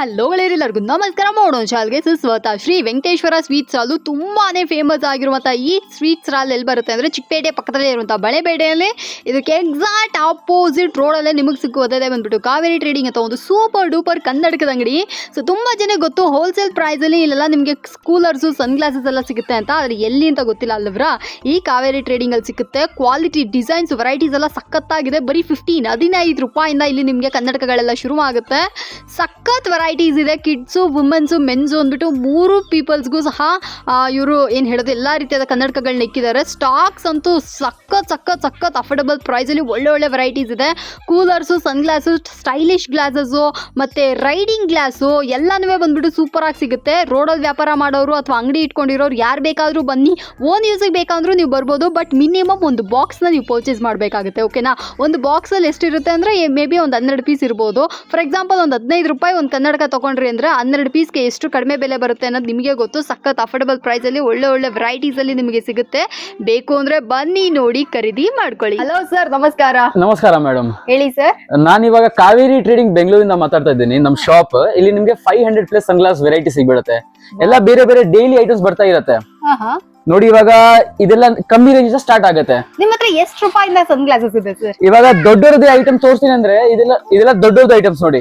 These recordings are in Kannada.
ಹಲೋ ಎಲ್ಲರಿಗೂ ನಮಸ್ಕಾರ. ಮಾಡೋಣ ಶಾಲ್ಗೆ ಸುಸ್ವಾಗತ ಶ್ರೀ ವೆಂಕಟೇಶ್ವರ ಸ್ವೀಟ್ಸ್ ಹಾಲು ತುಂಬಾನೇ ಫೇಮಸ್ ಆಗಿರುವಂಥ ಈ ಸ್ವೀಟ್ಸ್ ಹಾಲ್ ಎಲ್ಲಿ ಬರುತ್ತೆ ಅಂದರೆ ಚಿಕ್ಕಪೇಟೆ ಪಕ್ಕದಲ್ಲೇ ಇರುವಂಥ ಬಳೆಪೇಟೆಯಲ್ಲಿ. ಇದಕ್ಕೆ ಎಕ್ಸಾಕ್ಟ್ ಆಪೋಸಿಟ್ ರೋಡಲ್ಲೇ ನಿಮಗೆ ಸಿಕ್ಕುವುದೇ ಬಂದ್ಬಿಟ್ಟು ಕಾವೇರಿ ಟ್ರೇಡಿಂಗ್ ಅಂತ ಒಂದು ಸೂಪರ್ ಡೂಪರ್ ಕನ್ನಡಕದ ಅಂಗಡಿ. ಸೊ ತುಂಬ ಜನ ಗೊತ್ತು ಹೋಲ್ಸೇಲ್ ಪ್ರೈಸಲ್ಲಿ ಇಲ್ಲೆಲ್ಲ ನಿಮಗೆ ಸ್ಕೂಲರ್ಸು ಸನ್ ಗ್ಲಾಸಸ್ ಎಲ್ಲ ಸಿಗುತ್ತೆ ಅಂತ. ಆದರೆ ಎಲ್ಲಿ ಅಂತ ಗೊತ್ತಿಲ್ಲ ಅಲ್ಲವ್ರ ಈ ಕಾವೇರಿ ಟ್ರೇಡಿಂಗಲ್ಲಿ ಸಿಗುತ್ತೆ ಕ್ವಾಲಿಟಿ ಡಿಸೈನ್ಸ್ ವೆರೈಟೀಸ್ ಎಲ್ಲ ಸಖತ್ತಾಗಿದೆ. ಬರೀ ಫಿಫ್ಟೀನ್ ಹದಿನೈದು ರೂಪಾಯಿಂದ ಇಲ್ಲಿ ನಿಮಗೆ ಕನ್ನಡಕಗಳೆಲ್ಲ ಶುರು ಆಗುತ್ತೆ ಸಖತ್ ವೆರೈಟೀಸ್ ಇದೆ ಕಿಡ್ಸು ವುಮೆನ್ಸು ಮೆನ್ಸು ಅಂದ್ಬಿಟ್ಟು ಮೂರು ಪೀಪಲ್ಸ್ಗೂ ಸಹ ಇವರು ಏನು ಹೇಳೋದು, ಎಲ್ಲ ರೀತಿಯಾದ ಕನ್ನಡಕಗಳನ್ನ ಇಕ್ಕಿದ್ದಾರೆ. ಸ್ಟಾಕ್ಸ್ ಅಂತೂ ಸಖತ್ ಸಖತ್ ಸಖತ್ ಅಫೋರ್ಡಬಲ್ ಪ್ರೈಸಲ್ಲಿ ಒಳ್ಳೆ ಒಳ್ಳೆ ವೆರೈಟೀಸ್ ಇದೆ. Coolers sun glass stylish glasses ಮತ್ತು ರೈಡಿಂಗ್ ಗ್ಲಾಸು ಎಲ್ಲನೂ ಬಂದ್ಬಿಟ್ಟು ಸೂಪರಾಗಿ ಸಿಗುತ್ತೆ. ರೋಡಲ್ಲಿ ವ್ಯಾಪಾರ ಮಾಡೋರು ಅಥವಾ ಅಂಗಡಿ ಇಟ್ಕೊಂಡಿರೋರು ಯಾರು ಬೇಕಾದರೂ ಬನ್ನಿ. ಓನ್ ಯೂಸಿಗೆ ಬೇಕಾದರೂ ನೀವು ಬರ್ಬೋದು ಬಟ್ ಮಿನಿಮಮ್ ಒಂದು ಬಾಕ್ಸ್ನ ನೀವು ಪರ್ಚೇಸ್ ಮಾಡಬೇಕಾಗುತ್ತೆ ಓಕೆನಾ ಒಂದು ಬಾಕ್ಸಲ್ಲಿ ಎಷ್ಟಿರುತ್ತೆ ಅಂದರೆ ಮೇ ಬಿ ಒಂದು ಹನ್ನೆರಡು ಪೀಸ್ ಇರ್ಬೋದು. ಫಾರ್ ಎಕ್ಸಾಂಪಲ್ ಒಂದು ಹದಿನೈದು ರೂಪಾಯಿ ಒಂದು ಕನ್ನಡಕ ತೊಗೊಂಡ್ರಿ ಅಂದರೆ ಹನ್ನೆರಡು ಪೀಸ್ಗೆ ಎಷ್ಟು ಕಡಿಮೆ ಬೆಲೆ ಬರುತ್ತೆ ಅನ್ನೋದು ನಿಮಗೆ ಗೊತ್ತು. ಸಖತ್ ಅಫೋರ್ಡಬಲ್ ಪ್ರೈಸಲ್ಲಿ ಒಳ್ಳೆ ಒಳ್ಳೆ ವೆರೈಟೀಸಲ್ಲಿ ನಿಮಗೆ ಸಿಗುತ್ತೆ. ಬೇಕು ಅಂದ್ರೆ ಬನ್ನಿ ನೋಡಿ ಖರೀದಿ ಮಾಡ್ಕೊಳ್ಳಿ. ಹಲೋ ಸರ್ ನಮಸ್ಕಾರ. ನಮಸ್ಕಾರ ಮೇಡಮ್ ಹೇಳಿ ಸರ್ ನಾನು ಇವಾಗ ಕಾವೇರಿ ಟ್ರೇಡಿಂಗ್ ಬೆಂಗಳೂರಿಂದ ಮಾತಾಡ್ತಾ ಇದ್ದೀನಿ. ನಮ್ಮ ಶಾಪ್ ಇಲ್ಲಿ ನಿಮಗೆ five hundred plus sunglass variety ಸಿಗ್ಬಿಡುತ್ತೆ. ಎಲ್ಲ ಬೇರೆ ಬೇರೆ ಡೈಲಿ ಐಟಮ್ಸ್ ಬರ್ತಾ ಇರುತ್ತೆ. ನೋಡಿ ಇವಾಗ ಇದೆಲ್ಲ ಕಮ್ಮಿ ರೇಂಜ್ ಸ್ಟಾರ್ಟ್ ಆಗುತ್ತೆ. ನಿಮ್ಮ ಹತ್ರ ಎಷ್ಟು ರೂಪಾಯಿಂದ ಸನ್ ಗ್ಲಾಸಸ್ ಇದೆ ಸರ್ ಇವಾಗ ದೊಡ್ಡವ್ರದ್ದು ಐಟಮ್ ತೋರಿಸ್ತೀನಿ ಅಂದ್ರೆ ಇದೆಲ್ಲ ಇದೆಲ್ಲ ದೊಡ್ಡವ್ರದ್ದು ಐಟಮ್ಸ್ ನೋಡಿ.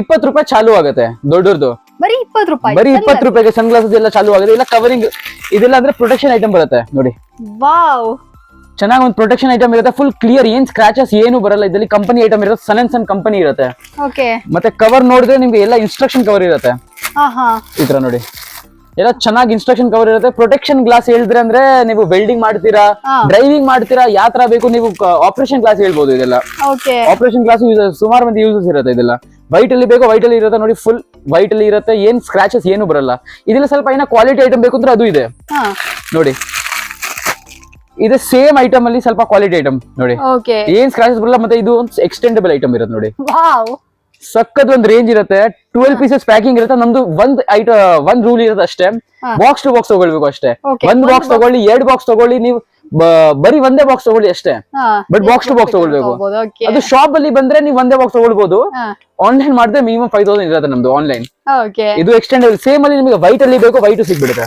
ಇಪ್ಪತ್ತು ರೂಪಾಯಿ ಚಾಲು ಆಗುತ್ತೆ ದೊಡ್ಡದು ಬರೀ ಇಪ್ಪತ್ತು ರೂಪಾಯಿ? ಬರೀ ಇಪ್ಪತ್ತು ರೂಪಾಯಿಗೆ ಸನ್ ಗ್ಲಾಸಸ್ ಎಲ್ಲ ಚಾಲು ಆಗುತ್ತೆ. ಇಲ್ಲ ಕವರಿಂಗ್ ಇದೆಲ್ಲ ಅಂದ್ರೆ ಪ್ರೊಟೆಕ್ಷನ್ ಐಟಮ್ ಬರುತ್ತೆ ನೋಡಿ. ವಾವ್. ಚೆನ್ನಾಗಿ ಒಂದು ಪ್ರೊಟೆಕ್ಷನ್ ಐಟಮ್ ಇರುತ್ತೆ. ಫುಲ್ ಕ್ಲಿಯರ್ ಏನ್ ಸ್ಕ್ರಾಚಸ್ ಏನು ಬರಲ್ಲ. ಇದರಲ್ಲಿ ಕಂಪನಿ ಐಟಮ್ ಇರುತ್ತೆ. ಸನ್ ಅಂಡ್ ಸನ್ ಕಂಪನಿ ಇರುತ್ತೆ. ಮತ್ತೆ ಕವರ್ ನೋಡಿದ್ರೆ ನಿಮ್ಗೆ ಎಲ್ಲ ಇನ್ಸ್ಟ್ರಕ್ಷನ್ ಕವರ್ ಇರುತ್ತೆ. ಈ ತರ ನೋಡಿ. ಎಲ್ಲ ಚೆನ್ನಾಗಿ ಇನ್ಸ್ಟ್ರಕ್ಷನ್ ಕವರ್ ಇರುತ್ತೆ. ಪ್ರೊಟೆಕ್ಷನ್ ಗ್ಲಾಸ್ ಹೇಳಿದ್ರೆ ಅಂದ್ರೆ ನೀವು ವೆಲ್ಡಿಂಗ್ ಮಾಡ್ತೀರಾ. ಡ್ರೈವಿಂಗ್ ಮಾಡ್ತೀರಾ ಯಾವ ತರ ಬೇಕು ನೀವು ಆಪರೇಷನ್ ಗ್ಲಾಸ್ ಹೇಳ್ಬೋದು ಇದೆಲ್ಲ. ಆಪರೇಷನ್ ಗ್ಲಾಸ್ ಸುಮಾರು ಮಂದಿ ಯೂಸಸ್ ಇರುತ್ತೆ ಇದೆಲ್ಲ. ವೈಟ್ ಅಲ್ಲಿ ಬೇಕು ವೈಟ್ ಅಲ್ಲಿ ಇರುತ್ತೆ ನೋಡಿ ಫುಲ್ ವೈಟ್ ಅಲ್ಲಿ ಇರುತ್ತೆ ಏನ್ ಸ್ಕ್ರಾಚಸ್ ಏನು ಬರಲ್ಲ. ಇದೆಲ್ಲ ಸ್ವಲ್ಪ ಏನೋ ಕ್ವಾಲಿಟಿ ಐಟಮ್ ಬೇಕು ಅಂದ್ರೆ ಅದು ಇದೆ. ನೋಡಿ. ಇದು ಸೇಮ್ ಐಟಮ್ ಅಲ್ಲಿ ಸ್ವಲ್ಪ ಕ್ವಾಲಿಟಿ ಐಟಮ್ ನೋಡಿ. ಏನ್ ಸ್ಕ್ರಾಚಸ್ ಬರಲ್ಲ ಮತ್ತೆ ಇದು ಒಂದು ಎಕ್ಸ್ಟೆಂಡಬಲ್ ಐಟಮ್ ಇರುತ್ತೆ ನೋಡಿ. ಸಕ್ಕತ್ ಒಂದ್ ರೇಂಜ್ ಇರುತ್ತೆ. ಟ್ವೆಲ್ ಪೀಸಸ್ ಪ್ಯಾಕಿಂಗ್ ಇರುತ್ತೆ. ನಮ್ದು ಒಂದ್ ಐಟ ಒಂದ್ ರೂಲ್ ಇರುತ್ತೆ ಅಷ್ಟೇ. ಬಾಕ್ಸ್ ಟು ಬಾಕ್ಸ್ ತಗೊಳ್ಬೇಕು ಅಷ್ಟೇ. ಒಂದ್ ಬಾಕ್ಸ್ ತಗೊಳ್ಳಿ ಎರಡ್ ಬಾಕ್ಸ್ ತಗೊಳ್ಳಿ ನೀವು ಬರೀ ಒಂದೇ ಬಾಕ್ಸ್ ತಗೊಳ್ಳಿ ಅಷ್ಟೇ. ಬಟ್ ಬಾಕ್ಸ್ ಟು ಬಾಕ್ಸ್ ತಗೊಳ್ಬೇಕು. ಅದು ಶಾಪ್ ಅಲ್ಲಿ ಬಂದ್ರೆ ನೀವು ಒಂದೇ ಬಾಕ್ಸ್ ತಗೊಳ್ಬಹುದು ಆನ್ಲೈನ್ ಮಾಡಿದ್ರೆ ಮಿನಿಮಮ್ ಫೈವ್ ತೌಸಂಡ್ ಇರುತ್ತೆ ನಮ್ದು ಆನ್ಲೈನ್ ಇದು ಎಕ್ಸ್ಟೆಂಡ್ ಸೇಮ್ ಅಲ್ಲಿ ನಿಮಗೆ ವೈಟ್ ಅಲ್ಲಿ ಬೇಕು ವೈಟ್ ಸಿಗ್ಬಿಡುತ್ತೆ.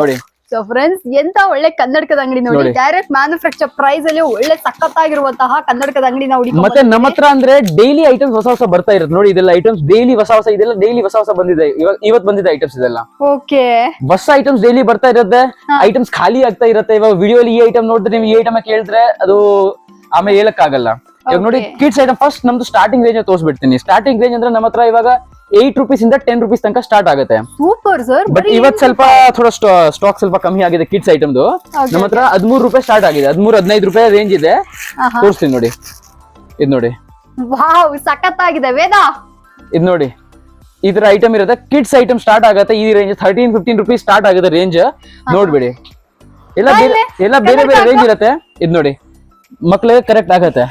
ನೋಡಿ. ಸೊ ಫ್ರೆಂಡ್ಸ್ ಎಂತ ಒಳ್ಳೆ ಕನ್ನಡಕದ ಅಂಗಡಿ ನೋಡಿ. ನೋಡಿ. ಡೈರೆಕ್ಟ್ ಮ್ಯಾನುಫ್ಯಾಕ್ಚರ್ ಪ್ರೈಸ್ ಅಲ್ಲಿ ಒಳ್ಳೆ ಸಖತ್ತಾಗಿರುವಂತಹ ಕನ್ನಡಕದ ಅಂಗಡಿ ನಾವು ಮತ್ತೆ ನಮ್ಮ ಹತ್ರ ಅಂದ್ರೆ ಡೈಲಿ ಐಟಮ್ಸ್ ಹೊಸ ಹೊಸ ಬರ್ತಾ ಇರುತ್ತೆ ನೋಡಿ. ಇದೆಲ್ಲ ಐಟಮ್ಸ್ ಡೈಲಿ ಹೊಸ ಹೊಸ ಇದೆಲ್ಲ ಡೈಲಿ ಹೊಸ ಹೊಸ ಬಂದಿದೆ. ಇವಾಗ ಇವತ್ ಬಂದಿದೆ ಐಟಮ್ಸ್ ಇದೆಲ್ಲ. ಓಕೆ ಹೊಸ ಐಟಮ್ಸ್ ಡೈಲಿ ಬರ್ತಾ ಇರುತ್ತೆ. ಐಟಮ್ಸ್ ಖಾಲಿ ಆಗ್ತಾ ಇರುತ್ತೆ. ಇವಾಗ ವಿಡಿಯೋ ಅಲ್ಲಿ ಈ ಐಟಮ್ ನೋಡಿದ್ರೆ ನೀವು ಈ ಐಟಮ್ ಕೇಳಿದ್ರೆ ಅದು ಆಮೇಲೆ ಹೇಳಕ್ ಆಗಲ್ಲ ಇವಾಗ ನೋಡಿ. ಕಿಡ್ಸ್ ಐಟಮ್ ಫಸ್ಟ್ ನಮ್ದು ಸ್ಟಾರ್ಟಿಂಗ್ ರೇಂಜ್ ತೋರಿಸ್ಬಿಡ್ತೀನಿ. ಸ್ಟಾರ್ಟಿಂಗ್ ರೇಂಜ್ ಅಂದ್ರೆ ನಮ್ಮ ಹತ್ರ ಇವಾಗ ಏಟ್ ರುಪೀಸ್ ಇಂದ ಟೆನ್ ರುಪೀಸ್ ತನಕ ಸ್ಟಾರ್ಟ್ ಆಗುತ್ತೆ. ಸೂಪರ್ ಸರ್ ಬಟ್ ಇವತ್ ಸ್ವಲ್ಪ ಥೋड़ा ಸ್ಟಾಕ್ ಸ್ವಲ್ಪ ಕಮ್ಮಿ ಆಗಿದೆ ಕಿಡ್ಸ್ ಐಟಮ್ದು. ನಮ್ಮ ಹತ್ರ ಹದಿಮೂರು ರೂಪಾಯಿ ಸ್ಟಾರ್ಟ್ ಆಗಿದೆ. ಹದಿಮೂರು ಹದಿನೈದು ರೂಪಾಯಿ ರೇಂಜ್ ಇದೆ. ತೋರಿಸ್ತೀನಿ ನೋಡಿ. ಇದು ನೋಡಿ. ವಾವ್ ಆಗಿದೆ ವೇದ. ಇದು ನೋಡಿ. ಈ ತರ ಐಟಮ್ ಇರುತ್ತೆ ಕಿಡ್ಸ್ ಐಟಮ್ ಸ್ಟಾರ್ಟ್ ಆಗುತ್ತೆ. ಈ range thirteen fifteen rupees start ಆಗುತ್ತೆ ರೇಂಜ್ ನೋಡ್ಬೇಡಿ. ಎಲ್ಲ ಬೇರೆ ಎಲ್ಲ ಬೇರೆ ಬೇರೆ ರೇಂಜ್ ಇರುತ್ತೆ. ಇದು ನೋಡಿ. ಮಕ್ಳಿಗೆ ಕರೆಕ್ಟ್ ಆಗತ್ತೆ.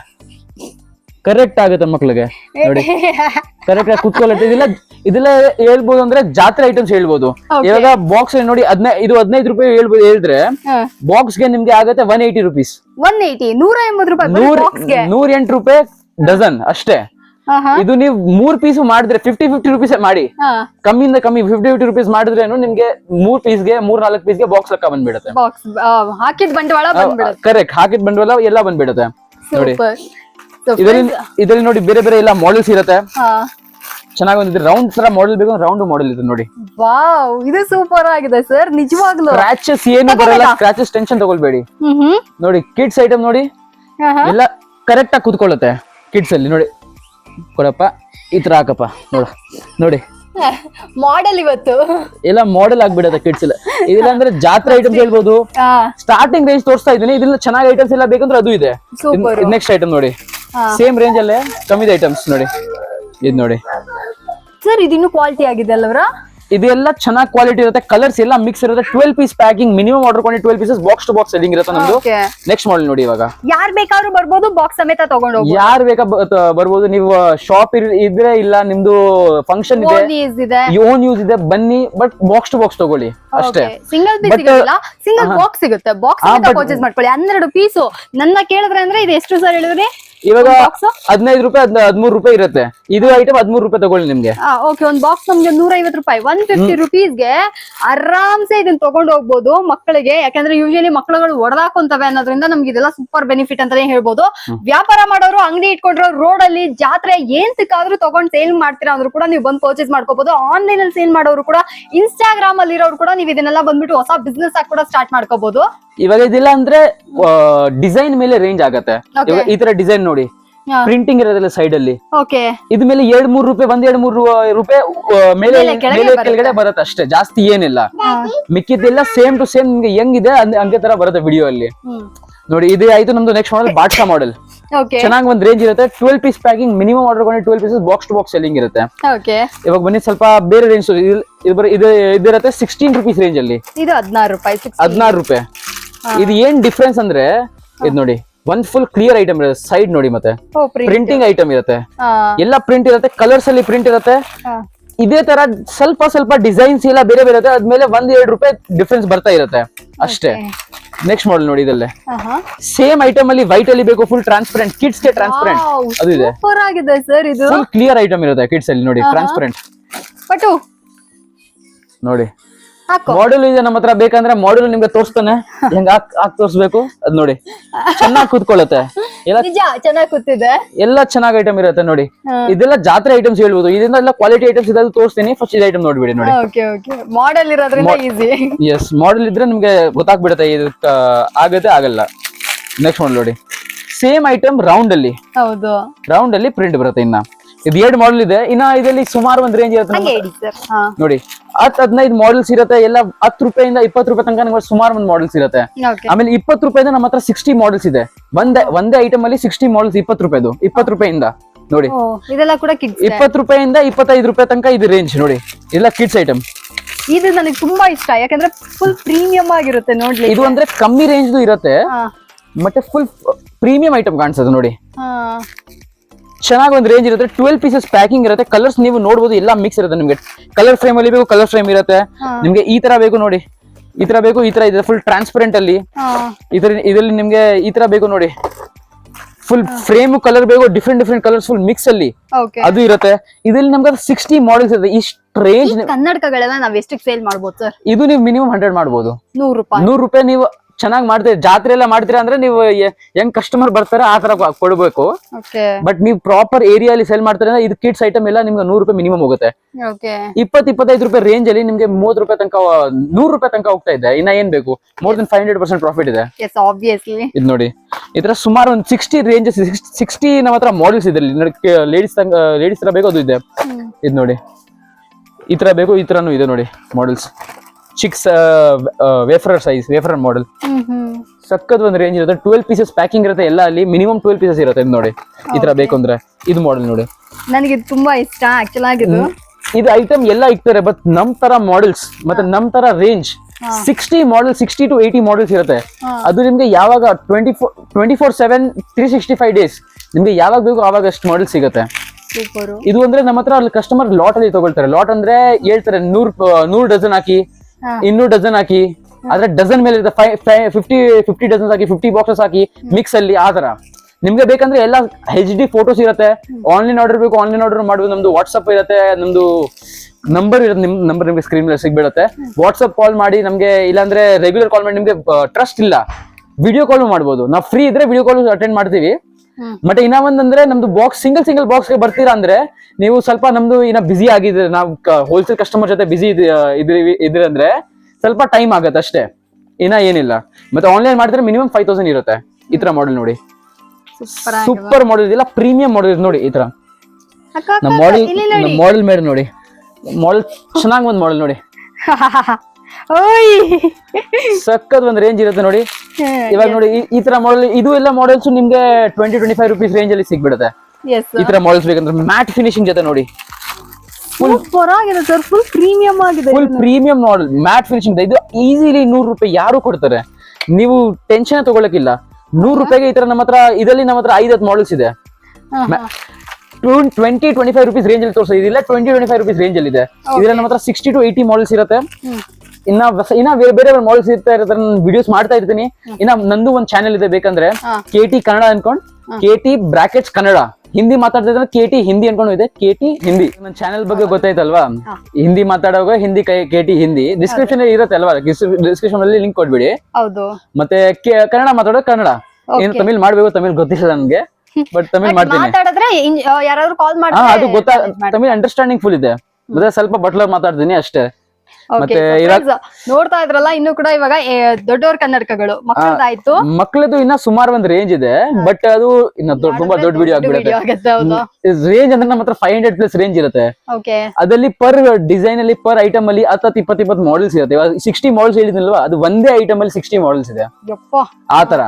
ಕರೆಕ್ಟ್ ಆಗುತ್ತೆ ಮಕ್ಳಿಗೆ. ನೋಡಿ. ಕರೆಕ್ಟ್ ಆಗಿ ಕುತ್ಕೊಳ್ಳುತ್ತೆ ಇದೆಲ್ಲ ಇದೆಲ್ಲ ಹೇಳ್ಬೋದು ಅಂದ್ರೆ ಜಾತ್ರೆ ಐಟಮ್ಸ್ ಹೇಳ್ಬೋದು. ಇವಾಗ ಬಾಕ್ಸ್ ನೋಡಿ ಹದಿನೈ ಇದು ಹದಿನೈದು ರೂಪಾಯಿ ಹೇಳ್ಬೋದು ಹೇಳಿದ್ರೆ ಬಾಕ್ಸ್ಗೆ ನಿಮ್ಗೆ ಆಗುತ್ತೆ one eighty rupees one eighty ನೂರ ಎಂಬತ್ತು ರೂಪಾಯಿ ನೂರ್ಗೆ? ಎಂಟು ರೂಪಾಯಿ ಡಜನ್ ಅಷ್ಟೇ. ಇದು ನೀವು ಮೂರ್ ಪೀಸ್ ಮಾಡಿದ್ರೆ ಫಿಫ್ಟಿ ಫಿಫ್ಟಿ ರುಪೀಸ್ ಮಾಡಿ. ಕಮ್ಮಿ ಕಮ್ಮಿಯಿಂದ ಕಮ್ಮಿ ಫಿಫ್ಟಿ ಫಿಫ್ಟಿ ರುಪೀಸ್ ಮಾಡಿದ್ರೆ ನಿಮ್ಗೆ ಮೂರ್ ಪೀಸ್ಗೆ ಮೂರ್ ನಾಲ್ಕು ಪೀಸ್ಗೆ ಬಾಕ್ಸ್ ಲೆಕ್ಕ ಬಂದ್ಬಿಡುತ್ತೆ. ಹಾಕಿದ ಬಂಡವಾಳ ಬಂದ್ಬಿಡುತ್ತೆ. ಕರೆಕ್ಟ್ ಹಾಕಿದ ಬಂಡವಾಳ ಎಲ್ಲ ಬಂದ್ಬಿಡುತ್ತೆ. ನೋಡಿ. ಇದರಲ್ಲಿ ಇದರಲ್ಲಿ ನೋಡಿ ಬೇರೆ ಬೇರೆ ಎಲ್ಲ ಮಾಡೆಲ್ಸ್ ಇರುತ್ತೆ. ಚೆನ್ನಾಗಿ ಒಂದಿದೆ ರೌಂಡ್ ತರ ಮಾಡೆಲ್ ಬೇಕು ರೌಂಡ್ ಮಾಡೆಲ್ ಇದೆ ನೋಡಿ. ವಾವ್ ಇದು ಸೂಪರ್ ಆಗಿದೆ ಸರ್ ನಿಜವಾಗ್ಲೂ. ಸ್ಕ್ರಾಚಸ್ ಏನು ಬರಲ್ಲ ಸ್ಕ್ರಾಚಸ್ ಟೆನ್ಷನ್ ತಗೊಳ್ಬೇಡಿ. ನೋಡಿ ಕಿಡ್ಸ್ ಐಟಮ್ ನೋಡಿ. ಎಲ್ಲ ಕರೆಕ್ಟ್ ಆಗಿ ಕೂತ್ಕೊಳ್ಳುತ್ತೆ ಕಿಡ್ಸ್ ಅಲ್ಲಿ ನೋಡಿ. ಕೊಡಪ್ಪ ಈ ತರ ಹಾಕಪ್ಪ ನೋಡ. ನೋಡಿ. ಮಾಡೆಲ್ ಇವತ್ತು. ಎಲ್ಲ ಮಾಡೆಲ್ ಆಗ್ಬಿಡತ್ತೆ ಕಿಡ್ಸ್ ಎಲ್ಲ. ಇದೆಲ್ಲ ಅಂದ್ರೆ ಜಾತ್ರೆ ಐಟಮ್ಸ್ ಹೇಳ್ಬೋದು. ಸ್ಟಾರ್ಟಿಂಗ್ ರೇಂಜ್ ತೋರಿಸ್ತಾ ಇದ್ದೀನಿ ಇದೆಲ್ಲ ಚೆನ್ನಾಗಿ ಐಟಮ್ಸ್ ಎಲ್ಲ ಬೇಕಂದ್ರೆ ಅದು ಇದೆ. ನೆಕ್ಸ್ಟ್ ಐಟಮ್ ನೋಡಿ. ಸೇಮ್ ರೇಂಜ್ ಅಲ್ಲೇ ಕಮ್ಮಿದ ಐಟಮ್ಸ್ ನೋಡಿ. ಇದ್ ನೋಡಿ. ಸರ್ ಇದಿನ್ನು ಕ್ವಾಲಿಟಿ ಆಗಿದೆ ಅಲ್ಲವ್ರ? ಇದೆಲ್ಲ ಚೆನ್ನಾಗಿ ಕ್ವಾಲಿಟಿ ಇರುತ್ತೆ. ಕಲರ್ಸ್ ಎಲ್ಲ ಮಿಕ್ಸ್ ಇರುತ್ತೆ. Twelve piece packing minimum order ಕೊಂಡು twelve pieces box to box selling ಇರುತ್ತೆ ನಮ್ದು. ನೆಕ್ಸ್ಟ್ ಮಾಡಲ್ ನೋಡಿ ಇವಾಗ. ಯಾರ್ ಬೇಕಾದ್ರೂ ಬರ್ಬೋದು ಬಾಕ್ಸ್ ಸಮೇತ ತಗೊಂಡು ಹೋಗ್ಬೋದು. ಯಾರು ಬೇಕಾ ಬ- ಬರ್ಬೋದು ನೀವು ಶಾಪ್ ಇದ್ರೆ ಇಲ್ಲ ನಿಮ್ದು ಫಂಕ್ಷನ್ ಇದೆ. ಓನ್ ಈಸ್ ಇದೆ. ಓನ್ ಯೂಸ್ ಇದೆ ಬನ್ನಿ ಬಟ್ ಬಾಕ್ಸ್ ಟು ಬಾಕ್ಸ್ ತಗೊಳ್ಳಿ ಅಷ್ಟೇ. ಸಿಂಗಲ್ ಪೀಸ್ But, ಸಿಗಲ್ಲ ಸಿಂಗಲ್ ಬಾಕ್ಸ್ ಸಿಗುತ್ತೆ. ಬಾಕ್ಸ್ ಆ, but- ಪರ್ಚೇಸ್ ಮಾಡ್ಕೊಳ್ಳಿ. ಹನ್ನೆರಡು ಪೀಸು ನನ್ನ ಕೇಳಿದ್ರೆ ಅಂದ್ರೆ ಇದು ಎಷ್ಟು ಸರ್ ಹೇಳಿದ್ರಿ? ಇವಾಗ ಹದಿನೈದು ರೂಪಾಯಿ ಹದ್ ಹದಿಮೂರು ರೂಪಾಯಿ ಇರುತ್ತೆ. ಇದು ಐಟಮ್ ಹದಿಮೂರು ರೂಪಾಯಿ ತಗೊಳ್ಳಿ ನಿಮ್ಗೆ. ಓಕೆ ಒಂದ್ ಬಾಕ್ಸ್ ನಮ್ಗೆ ನೂರ ಐವತ್ತು ರೂಪಾಯಿ ಒನ್ ಫಿಫ್ಟಿ ರುಪೀಸ್ಗೆ ಆರಾಮ್ಸೆ ಇದನ್ನ ತಗೊಂಡು ಹೋಗ್ಬೋದು ಮಕ್ಕಳಿಗೆ. ಯಾಕಂದ್ರೆ ಯೂಶಲಿ ಮಕ್ಕಳುಗಳು ಹೊಡೆದಾಕೊಂತವೆ ಅನ್ನೋದ್ರಿಂದ ನಮ್ಗೆ ಇದೆಲ್ಲ ಸೂಪರ್ ಬೆನಿಫಿಟ್ ಅಂತಾನೆ ಹೇಳ್ಬೋದು. ವ್ಯಾಪಾರ ಮಾಡೋರು ಅಂಗಡಿ ಇಟ್ಕೊಂಡ್ರು ರೋಡ್ ಅಲ್ಲಿ ಜಾತ್ರೆ ಏನ್ ಸಿಕ್ಕಾದ್ರೂ ತಗೊಂಡ್ ಸೇಲ್ ಮಾಡ್ತೀರಾ ಅಂದ್ರೂ ಕೂಡ ನೀವು ಬಂದು ಪರ್ಚೇಸ್ ಮಾಡ್ಕೋಬಹುದು ಆನ್ಲೈನ್ ಅಲ್ಲಿ ಸೇಲ್ ಮಾಡೋರು ಕೂಡ ಇನ್ಸ್ಟಾಗ್ರಾಮ್ ಅಲ್ಲಿ ಇರೋರು ಕೂಡ ನೀವು ಇದನ್ನೆಲ್ಲ ಬಂದ್ಬಿಟ್ಟು ಹೊಸ ಬಿಸ್ನೆಸ್ ಆಗಿ ಕೂಡ ಸ್ಟಾರ್ಟ್ ಮಾಡ್ಕೋಬಹುದು ಇವಾಗ ಇದಿಲ್ಲ ಅಂದ್ರೆ ಡಿಸೈನ್ ಮೇಲೆ ರೇಂಜ್ ಆಗತ್ತೆ. ಇವಾಗ ಈ ತರ ಡಿಸೈನ್ ನೋಡಿ. ಪ್ರಿಂಟಿಂಗ್ ಇರೋದಿಲ್ಲ ಸೈಡ್ ಅಲ್ಲಿ. ಇದ್ ಮೇಲೆ ಎರಡ್ ಮೂರ್ ರೂಪಾಯಿ ಒಂದ್ ಎರಡ್ ಮೂರು ರೂಪಾಯಿ ಮೇಲೆ ಮೇಲೆ. ಕೆಳಗಡೆ ಬರುತ್ತೆ ಅಷ್ಟೇ ಜಾಸ್ತಿ ಏನಿಲ್ಲ. ಮಿಕ್ಕಿದ್ದೆಲ್ಲ ಸೇಮ್ ಟು ಸೇಮ್ ನಿಮ್ಗೆ ಹೆಂಗಿದೆ ಹಂಗೆ ತರ ಬರುತ್ತೆ ವಿಡಿಯೋ ಅಲ್ಲಿ. ನೋಡಿ ಇದೇ ಆಯ್ತು ನಮ್ದು ನೆಕ್ಸ್ಟ್ ಮಾಡಲ್ ಬಾಟ್ಸಾ ಮಾಡೆಲ್ ಚೆನ್ನಾಗಿ ಒಂದ್ ರೇಂಜ್ ಇರುತ್ತೆ. Twelve piece packing minimum order ಕೊಂಡು twelve pieces box to box selling ಇರುತ್ತೆ. ಇವಾಗ ಬನ್ನಿ ಸ್ವಲ್ಪ ಬೇರೆ ರೇಂಜ್ ಇದಿರುತ್ತೆ ಸಿಕ್ಸ್ಟೀನ್ ರುಪೀಸ್ ರೇಂಜ್ ಅಲ್ಲಿ. ಇದು ಹದಿನಾರು ರೂಪಾಯಿ ಹದಿನಾರು ರೂಪಾಯಿ. ಇದು ಏನ್ ಡಿಫ್ರೆನ್ಸ್ ಅಂದ್ರೆ ಇದು ನೋಡಿ ಒಂದ್ ಫುಲ್ ಕ್ಲಿಯರ್ ಐಟಮ್ ಇರುತ್ತೆ ಸೈಡ್ ನೋಡಿ ಮತ್ತೆ. ಪ್ರಿಂಟಿಂಗ್ ಐಟಮ್ ಇರುತ್ತೆ. ಎಲ್ಲ ಪ್ರಿಂಟ್ ಇರುತ್ತೆ ಕಲರ್ಸ್ ಅಲ್ಲಿ ಪ್ರಿಂಟ್ ಇರುತ್ತೆ. ಇದೇ ತರ ಸ್ವಲ್ಪ ಸ್ವಲ್ಪ ಡಿಸೈನ್ಸ್ ಎಲ್ಲ ಬೇರೆ ಬೇರೆ ಇರುತ್ತೆ ಅದ್ಮೇಲೆ ಒಂದ್ ಎರಡು ರೂಪಾಯಿ ಡಿಫ್ರೆನ್ಸ್ ಬರ್ತಾ ಇರುತ್ತೆ. ಅಷ್ಟೇ. ನೆಕ್ಸ್ಟ್ ಮಾಡಲ್ ನೋಡಿ ಇದಲ್ಲೇ ಸೇಮ್ ಐಟಮ್ ಅಲ್ಲಿ ವೈಟ್ ಅಲ್ಲಿ ಬೇಕು ಫುಲ್ ಟ್ರಾನ್ಸ್ಪರೆಂಟ್ ಕಿಡ್ಸ್ಗೆ ಟ್ರಾನ್ಸ್ಪರೆಂಟ್ ಅದು ಇದೆ. ಸರ್ ಇದು. ಫುಲ್ ಕ್ಲಿಯರ್ ಐಟಮ್ ಇರುತ್ತೆ ಕಿಡ್ಸ್ ಅಲ್ಲಿ ನೋಡಿ ಟ್ರಾನ್ಸ್ಪರೆಂಟ್ ನೋಡಿ. ಮಾಡೆಲ್ ಇದೆ ನಮ್ಮ ಹತ್ರ ಬೇಕಂದ್ರೆ ಮಾಡ್ಯೂಲ್ ನಿಮ್ಗೆ ತೋರಿಸ್ತಾನೆ. ಹೆಂಗ್ ಹಾಕ್ ತೋರಿಸ್ಬೇಕು? ಅದ್ ನೋಡಿ. ಚೆನ್ನಾಗಿ ಕೂತ್ಕೊಳ್ಳುತ್ತೆ. ಎಲ್ಲ ಚೆನ್ನಾಗಿ ಕೂತಿದೆ. ಎಲ್ಲ ಚೆನ್ನಾಗಿ ಐಟಮ್ ಇರುತ್ತೆ ನೋಡಿ. ಇದೆಲ್ಲ ಜಾತ್ರೆ ಐಟಮ್ಸ್ ಹೇಳ್ಬೋದು. ಇದರಿಂದ ಎಲ್ಲ ಕ್ವಾಲಿಟಿ ಐಟಮ್ಸ್ ಇದಾದ್ರು ತೋರಿಸ್ತೀನಿ. ಫಸ್ಟ್ ಇದು ಐಟಮ್ ನೋಡ್ಬಿಡಿ ನೋಡಿ. ಮಾಡೆಲ್ ಇರೋದ್ರಿಂದ ಈಸಿ ಎಸ್ ಮಾಡೆಲ್ ಇದ್ರೆ ನಿಮ್ಗೆ ಗೊತ್ತಾಗ್ಬಿಡುತ್ತೆ. ಇದು ಆಗುತ್ತೆ ಆಗತ್ತೆ ಆಗಲ್ಲ. ನೆಕ್ಸ್ಟ್ ಮಾಡಿ ನೋಡಿ. ಸೇಮ್ ಐಟಮ್ ರೌಂಡ್ ಅಲ್ಲಿ. ಹೌದು. ರೌಂಡ್ ಅಲ್ಲಿ ಪ್ರಿಂಟ್ ಬರುತ್ತೆ ಇನ್ನ. ಇದು ಎರಡು ಮಾಡೆಲ್ ಇದೆ. ಇನ್ನ ಇದರಲ್ಲಿ ಸುಮಾರು ಒಂದ್ ರೇಂಜ್ ಇರುತ್ತೆ ಹಂಗೆ ನಮ್ಮ- ಹೇಳಿ ಸರ್ ಹಾ. ನೋಡಿ ಹತ್ ಹದಿನೈದು ಮಾಡೆಲ್ಸ್ ಇರುತ್ತೆ. ಎಲ್ಲ ಹತ್ತು ರೂಪಾಯಿಂದ ಇಪ್ಪತ್ತು ರೂಪಾಯಿ ತನಕ ನಿಮ್ಗೆ ಸುಮಾರು ಒಂದು ಮಾಡೆಲ್ಸ್ ಇರುತ್ತೆ. ಓಕೆ ಆಮೇಲೆ ಇಪ್ಪತ್ತು ರೂಪಾಯಿಂದ ನಮ್ಮ ಹತ್ರ ಸಿಕ್ಸ್ಟಿ ಮಾಡೆಲ್ಸ್ ಇದೆ. ಒಂದೇ ಒಂದೇ ಐಟಮ್ ಅಲ್ಲಿ ಸಿಕ್ಸ್ಟಿ ಮಾಡೆಲ್ಸ್ ಇಪ್ಪತ್ತು ರೂಪಾಯಿದು. ಇಪ್ಪತ್ತು ರೂಪಾಯಿಂದ. ನೋಡಿ. ಓ ಇದೆಲ್ಲ ಕೂಡ ಕಿಡ್ಸ್ ಇಪ್ಪತ್ತು ರೂಪಾಯಿಂದ ಇಪ್ಪತ್ತೈದು ರೂಪಾಯಿ ತನಕ ಇದು ರೇಂಜ್ ನೋಡಿ. ಎಲ್ಲ ಕಿಡ್ಸ್ ಐಟಮ್ ಇದು ನನಗೆ ತುಂಬಾ ಇಷ್ಟ. ಯಾಕಂದ್ರೆ ಫುಲ್ ಪ್ರೀಮಿಯಂ ಆಗಿರುತ್ತೆ ನೋಡ್ಲಿ ಇದು ಅಂದ್ರೆ ಕಮ್ಮಿ ರೇಂಜ್ ಇರುತ್ತೆ. ಹಾ. ಮತ್ತೆ ಫುಲ್ ಪ್ರೀಮಿಯಂ ಐಟಮ್ ಕಾಣಿಸುತ್ತೆ ನೋಡಿ. ಹಾ. ಚೆನ್ನಾಗಿ ಒಂದು ರೇಂಜ್ ಇರುತ್ತೆ. ಟ್ವೆಲ್ ಪೀಸಸ್ ಪ್ಯಾಕಿಂಗ್ ಇರುತ್ತೆ. ಕಲರ್ಸ್ ನೀವು ನೋಡಬಹುದು ಎಲ್ಲ ಮಿಕ್ಸ್ ಇರುತ್ತೆ ನಿಮ್ಗೆ. ಕಲರ್ ಫ್ರೇಮ್ ಅಲ್ಲಿ ಬೇಕು ಕಲರ್ ಫ್ರೇಮ್ ಇರುತ್ತೆ. ನಿಮ್ಗೆ ಈ ತರ ಬೇಕು ನೋಡಿ. ಈ ತರ ಬೇಕು ಈ ತರ ಇದೆ. ಫುಲ್ ಟ್ರಾನ್ಸ್ಪರೆಂಟ್ ಅಲ್ಲಿ. ಇದ್ರ ಇದರಲ್ಲಿ ನಿಮ್ಗೆ ಈ ತರ ಬೇಕು ನೋಡಿ. ಫುಲ್ ಫ್ರೇಮ್ ಕಲರ್ ಬೇಕು different different colour full mix ಅಲ್ಲಿ. ಅದು ಇರುತ್ತೆ. ಇದ್ರಲ್ಲಿ ನಮ್ಗೆ ಸಿಕ್ಸ್ಟಿ ಮಾಡೆಲ್ಸ್ ಇದೆ ಇಷ್ಟು ರೇಂಜ್ ಕನ್ನಡಕಗಳೆಲ್ಲ ನಾವ್ ಎಷ್ಟಕ್ಕೆ ಸೇಲ್ ಮಾಡ್ಬೋದು ಸರ್ ಇದು ನೀವು ಮಿನಿಮಮ್ ಹಂಡ್ರೆಡ್ ಮಾಡಬಹುದು ನೂರು ರೂಪಾಯಿ. ನೂರು ರೂಪಾಯಿ ನೀವು ಚೆನ್ನಾಗಿ ಮಾಡ್ತೀರಿ ಜಾತ್ರೆ ಎಲ್ಲ ಮಾಡ್ತೀರಾ ಅಂದ್ರೆ ನೀವು ಹೆಂಗ್ ಕಸ್ಟಮರ್ ಬರ್ತಾರೆ ಆ ತರ ಕೊಡ್ಬೇಕು. ಬಟ್ ನೀವು ಪ್ರಾಪರ್ ಏರಿಯಲ್ಲಿ ಸೆಲ್ ಮಾಡ್ತಾರೆ ಅಂದ್ರೆ ಇದು ಕಿಡ್ಸ್ ಐಟಮ್ ಎಲ್ಲ ನಿಮ್ಗೆ ನೂರು ರೂಪಾಯಿ ಮಿನಿಮಮ್ ಹೋಗುತ್ತೆ. ಇಪ್ಪತ್ ಇಪ್ಪತ್ತೈದು ರೂಪಾಯಿ ರೇಂಜ್ ಅಲ್ಲಿ ನಿಮ್ಗೆ ಮೂವತ್ ರೂಪಾಯಿ ತನಕ ನೂರು ರೂಪಾಯಿ ತನಕ ಹೋಗ್ತಾ ಇದೆ. ಇನ್ನ ಏನ್ ಬೇಕು? More than five hundred percent profit ಇದೆ. ಇದು ನೋಡಿ. ಈ ತರ ಸುಮಾರು ಒಂದು ಸಿಕ್ಸ್ಟಿ ರೇಂಜಸ್ ಸಿಕ್ಸ್ಟಿ ನಮ್ಮ ಹತ್ರ ಮಾಡೆಲ್ಸ್ ಇದೆ ಲೇಡೀಸ್ ಲೇಡೀಸ್ ತರ ಬೇಕು ಅದು ಇದೆ. ಇದು ನೋಡಿ. ಈ ತರ ಬೇಕು ಈ ತರನು ಇದೆ ನೋಡಿ ಮಾಡೆಲ್ಸ್ ಚಿಕ್ಸ್ ವೇಫರ್ ಸೈಜ್ ವೇಫರ್ ಮಾಡೆಲ್ ಸಕ್ಕತ್ ಒಂದು ರೇಂಜ್ ಇರುತ್ತೆ. ಟ್ವೆಲ್ ಪೀಸಸ್ ಪ್ಯಾಕಿಂಗ್ ಇರುತ್ತೆ ಎಲ್ಲ ಅಲ್ಲಿ. ಮಿನಿಮಮ್ ಟ್ವೆಲ್ ಪೀಸಸ್ ಇರುತ್ತೆ ನೋಡಿ. ಈ ತರ ಬೇಕು ಅಂದ್ರೆ ಇದು ಮಾಡೆಲ್ ನೋಡಿ. ನನಗೆ ಇದು ತುಂಬಾ ಇಷ್ಟ ಆಕ್ಚುಲ್ ಆಗಿದ್ದು ಇದು. ಐಟಮ್ ಎಲ್ಲ ಇಕ್ತಾರೆ ಬಟ್ ನಮ್ ತರ ಮಾಡೆಲ್ಸ್ ಮತ್ತೆ ನಮ್ ತರ range sixty model sixty to eighty models ಇರುತ್ತೆ. ಅದು ನಿಮ್ಗೆ ಯಾವಾಗ twenty four twenty four seven three sixty five days ನಿಮ್ಗೆ ಯಾವಾಗ ಬೇಕು ಆವಾಗ ಅಷ್ಟು ಮಾಡೆಲ್ ಸಿಗುತ್ತೆ. ಇದು ಅಂದ್ರೆ ನಮ್ಮ ಹತ್ರ ಅಲ್ಲಿ ಕಸ್ಟಮರ್ ಲಾಟ್ ಅಲ್ಲಿ ತಗೊಳ್ತಾರೆ. ಲಾಟ್ ಅಂದ್ರೆ ಹೇಳ್ತಾರೆ ನೂರ್ ನೂರ್ ಡಜನ್ ಹಾಕಿ. ಹಾ. ಇನ್ನೂರು ಡಜನ್ ಹಾಕಿ ಆದ್ರೆ ಡಜನ್ ಮೇಲೆ ಫಿಫ್ಟಿ ಫಿಫ್ಟಿ ಡಜನ್ಸ್ ಹಾಕಿ ಫಿಫ್ಟಿ ಬಾಕ್ಸಸ್ ಹಾಕಿ ಮಿಕ್ಸ್ ಅಲ್ಲಿ ಆ ತರ ನಿಮ್ಗೆ ಬೇಕಂದ್ರೆ ಎಲ್ಲ ಹೆಚ್ ಡಿ ಫೋಟೋಸ್ ಇರುತ್ತೆ. ಆನ್ಲೈನ್ ಆರ್ಡರ್ ಬೇಕು ಆನ್ಲೈನ್ ಆರ್ಡರ್ ಮಾಡ್ಬೋದು ನಮ್ದು ವಾಟ್ಸ್ಆಪ್ ಇರುತ್ತೆ ನಮ್ದು ನಂಬರ್ ಇರುತ್ತೆ ನಿಮ್ ನಂಬರ್ ನಿಮ್ಗೆ ಸ್ಕ್ರೀನ್ ಮೇಲೆ ಸಿಗ್ಬಿಡುತ್ತೆ. ವಾಟ್ಸ್ಆಪ್ ಕಾಲ್ ಮಾಡಿ ನಮ್ಗೆ ಇಲ್ಲಾಂದ್ರೆ ರೆಗ್ಯುಲರ್ ಕಾಲ್ ಮಾಡಿ ನಿಮ್ಗೆ ಟ್ರಸ್ಟ್ ಇಲ್ಲ. ವಿಡಿಯೋ ಕಾಲ್ ಮಾಡ್ಬೋದು. ನಾವು ಫ್ರೀ ಇದ್ರೆ ವಿಡಿಯೋ ಕಾಲ್ ಅಟೆಂಡ್ ಮಾಡ್ತೀವಿ. ಮತ್ತೆ ಇನ್ನ ಒಂದಂದ್ರೆ ನಮ್ದು ಬಾಕ್ಸ್ ಸಿಂಗಲ್ ಸಿಂಗಲ್ ಬಾಕ್ಸ್ಗೆ ಬರ್ತೀರಾ ಅಂದ್ರೆ ನೀವು ಸ್ವಲ್ಪ ನಮ್ದು ಇನ್ನ ಬಿಸಿ ಆಗಿದ್ರೆ ನಾವು ಹೋಲ್ಸೇಲ್ ಕಸ್ಟಮರ್ ಜೊತೆ ಬಿಸಿ ಇದ್ರಿ ಅಂದ್ರೆ ಸ್ವಲ್ಪ ಟೈಮ್ ಆಗತ್ತೆ ಅಷ್ಟೇ. ಇನ್ನ ಏನಿಲ್ಲ. ಮತ್ತೆ ಆನ್ಲೈನ್ ಮಾಡಿದ್ರೆ ಮಿನಿಮಮ್ ಫೈವ್ ತೌಸಂಡ್ ಇರುತ್ತೆ. ಈ ತರ ಮಾಡೆಲ್ ನೋಡಿ. ಸೂಪರ್ ಮಾಡೆಲ್ ಇದೆಲ್ಲ ಪ್ರೀಮಿಯಂ ಮಾಡೆಲ್ ನೋಡಿ ಈ ತರ. ನಮ್ಮ ಮಾಡೆಲ್ ನಮ್ಮ ಮಾಡೆಲ್ ಮೇಲೆ ನೋಡಿ. ಮಾಡೆಲ್ ಚೆನ್ನಾಗಿ ಒಂದ್ ಮಾಡೆಲ್ ನೋಡಿ. ಸಕ್ಕತ್ ಒಂದ್ ರೇಂಜ್ ಇರುತ್ತೆ ನೋಡಿ. ಇವಾಗ ನೋಡಿ ಈ- ತರ ಮಾಡೆಲ್ ಇದು ಎಲ್ಲ ಮಾಡೆಲ್ಸ್ ನಿಮ್ಗೆ twenty twenty five rupees range ಅಲ್ಲಿ ಸಿಗ್ಬಿಡುತ್ತೆ. ಈ ತರ ಮಾಡೆಲ್ಸ್ ಬೇಕಂದ್ರೆ ಮ್ಯಾಟ್ ಫಿನಿಶಿಂಗ್ ಜೊತೆ ನೋಡಿ. ಸೂಪರ್ ಆಗಿದೆ ಸರ್ ಫುಲ್ ಪ್ರೀಮಿಯಂ ಆಗಿದೆ full premium model matte finishing ಇದು ಈಸಿಲಿ ನೂರು ರೂಪಾಯಿ ಯಾರು ಕೊಡ್ತಾರೆ? ನೀವು ಟೆನ್ಷನ್ ತಗೊಳಕಿಲ್ಲ. ನೂರು ರೂಪಾಯಿಗೆ ಈ ತರ ನಮ್ಮ ಹತ್ರ ಇದರಲ್ಲಿ ನಮ್ಮ ಹತ್ರ ಐದತ್ತು ಮಾಡೆಲ್ಸ್ ಇದೆ. Twenty twenty five rupees range ಅಲ್ಲಿ ತೋರಿಸಿದಿಲ್ಲ twenty twenty five rupees range ಅಲ್ಲಿ ಇದೆ. ಇದರಲ್ಲಿ ನಮ್ಮ ಹತ್ರ ಸಿಕ್ಸ್ಟಿ ಟು ಏಯ್ಟಿ ಮಾಡೆಲ್ಸ್ ಇರುತ್ತೆ. ಇನ್ನ ಇನ್ನ ಬೇರೆ ಬೇರೆ ಮಾಡೆಲ್ಸ್ ಇರ್ತಾ ಇರುತ್ತೆ ನಾನು ವಿಡಿಯೋಸ್ ಮಾಡ್ತಾ ಇರ್ತೀನಿ. ಇನ್ನ ನಂದು ಒಂದ್ ಚಾನೆಲ್ ಇದೆ ಬೇಕಂದ್ರೆ. ಕೆ ಟಿ ಕನ್ನಡ ಅನ್ಕೊಂಡ್ K T brackets Kannada Hindi ಮಾತಾಡ್ತಾ ಇದ್ರೆ ಕೆ ಟಿ ಹಿಂದಿ ಅನ್ಕೊಂಡು ಇದೆ ಕೆ ಟಿ ಹಿಂದಿ ನನ್ನ ಚಾನೆಲ್ ಬಗ್ಗೆ ಗೊತ್ತಾಯ್ತಲ್ವಾ? ಹಿಂದಿ ಮಾತಾಡುವಾಗ Hindi K T Hindi. Description ಇರುತ್ತೆ ಅಲ್ವಾ? ಡಿಸ್ಕ್ರಿಪ್ಷನ್ ಅಲ್ಲಿ ಲಿಂಕ್ ಕೊಟ್ಬಿಡಿ. ಹೌದು. ಮತ್ತೆ ಕನ್ನಡ ಮಾತಾಡೋ ಕನ್ನಡ ಏನು ತಮಿಳ್ ಮಾಡ್ಬೇಕು ತಮಿಳ್ ಗೊತ್ತಿಲ್ಲ ನನ್ಗೆ ಬಟ್ ತಮಿಳ್ ಮಾಡ್ತೀನಿ. ಅದು ಗೊತ್ತಾ ತಮಿಳ್ ಅಂಡರ್ಸ್ಟ್ಯಾಂಡಿಂಗ್ ಫುಲ್ ಇದೆ. ಮತ್ತೆ ಸ್ವಲ್ಪ ಬಟ್ಲರ್ ಮಾತಾಡ್ತೀನಿ ಅಷ್ಟೇ. ಮತ್ತೆ ನೋಡ್ತಾ ಇದ್ರಲ್ಲ ಇನ್ನು ಕೂಡ ಇವಾಗ ದೊಡ್ಡವ್ರ ಕನ್ನಡಕಗಳು. ಮಕ್ಕಳದಾಯ್ತು ಮಕ್ಕಳದು ಇನ್ನ ಸುಮಾರು ಒಂದ್ ರೇಂಜ್ ಇದೆ ಬಟ್ ಅದು ಇನ್ನ ತುಂಬಾ ದೊಡ್ಡ ವಿಡಿಯೋ ಆಗ್ಬಿಡುತ್ತೆ. ರೇಂಜ್ ಅಂದ್ರೆ ನಮ್ಮ ಹತ್ರ ಫೈವ್ ಹಂಡ್ರೆಡ್ ಪ್ಲಸ್ ರೇಂಜ್ ಇರುತ್ತೆ ಅದಲ್ಲಿ ಪರ್ ಡಿಸೈನ್ ಅಲ್ಲಿ ಪರ್ ಐಟಮ್ ಅಲ್ಲಿ ಹತ್ತ ಇಪ್ಪತ್ ಇಪ್ಪತ್ತು ಮಾಡಲ್ಸ್ ಇರುತ್ತೆ. ಸಿಕ್ಸ್ಟಿ ಮಾಡಲ್ಸ್ ಹೇಳಿದ್ನಲ್ವಾ ಅದು ಒಂದೇ ಐಟಮ್ ಅಲ್ಲಿ ಸಿಕ್ಸ್ಟಿ ಮಾಡಲ್ಸ್ ಇದೆ. ಆತರ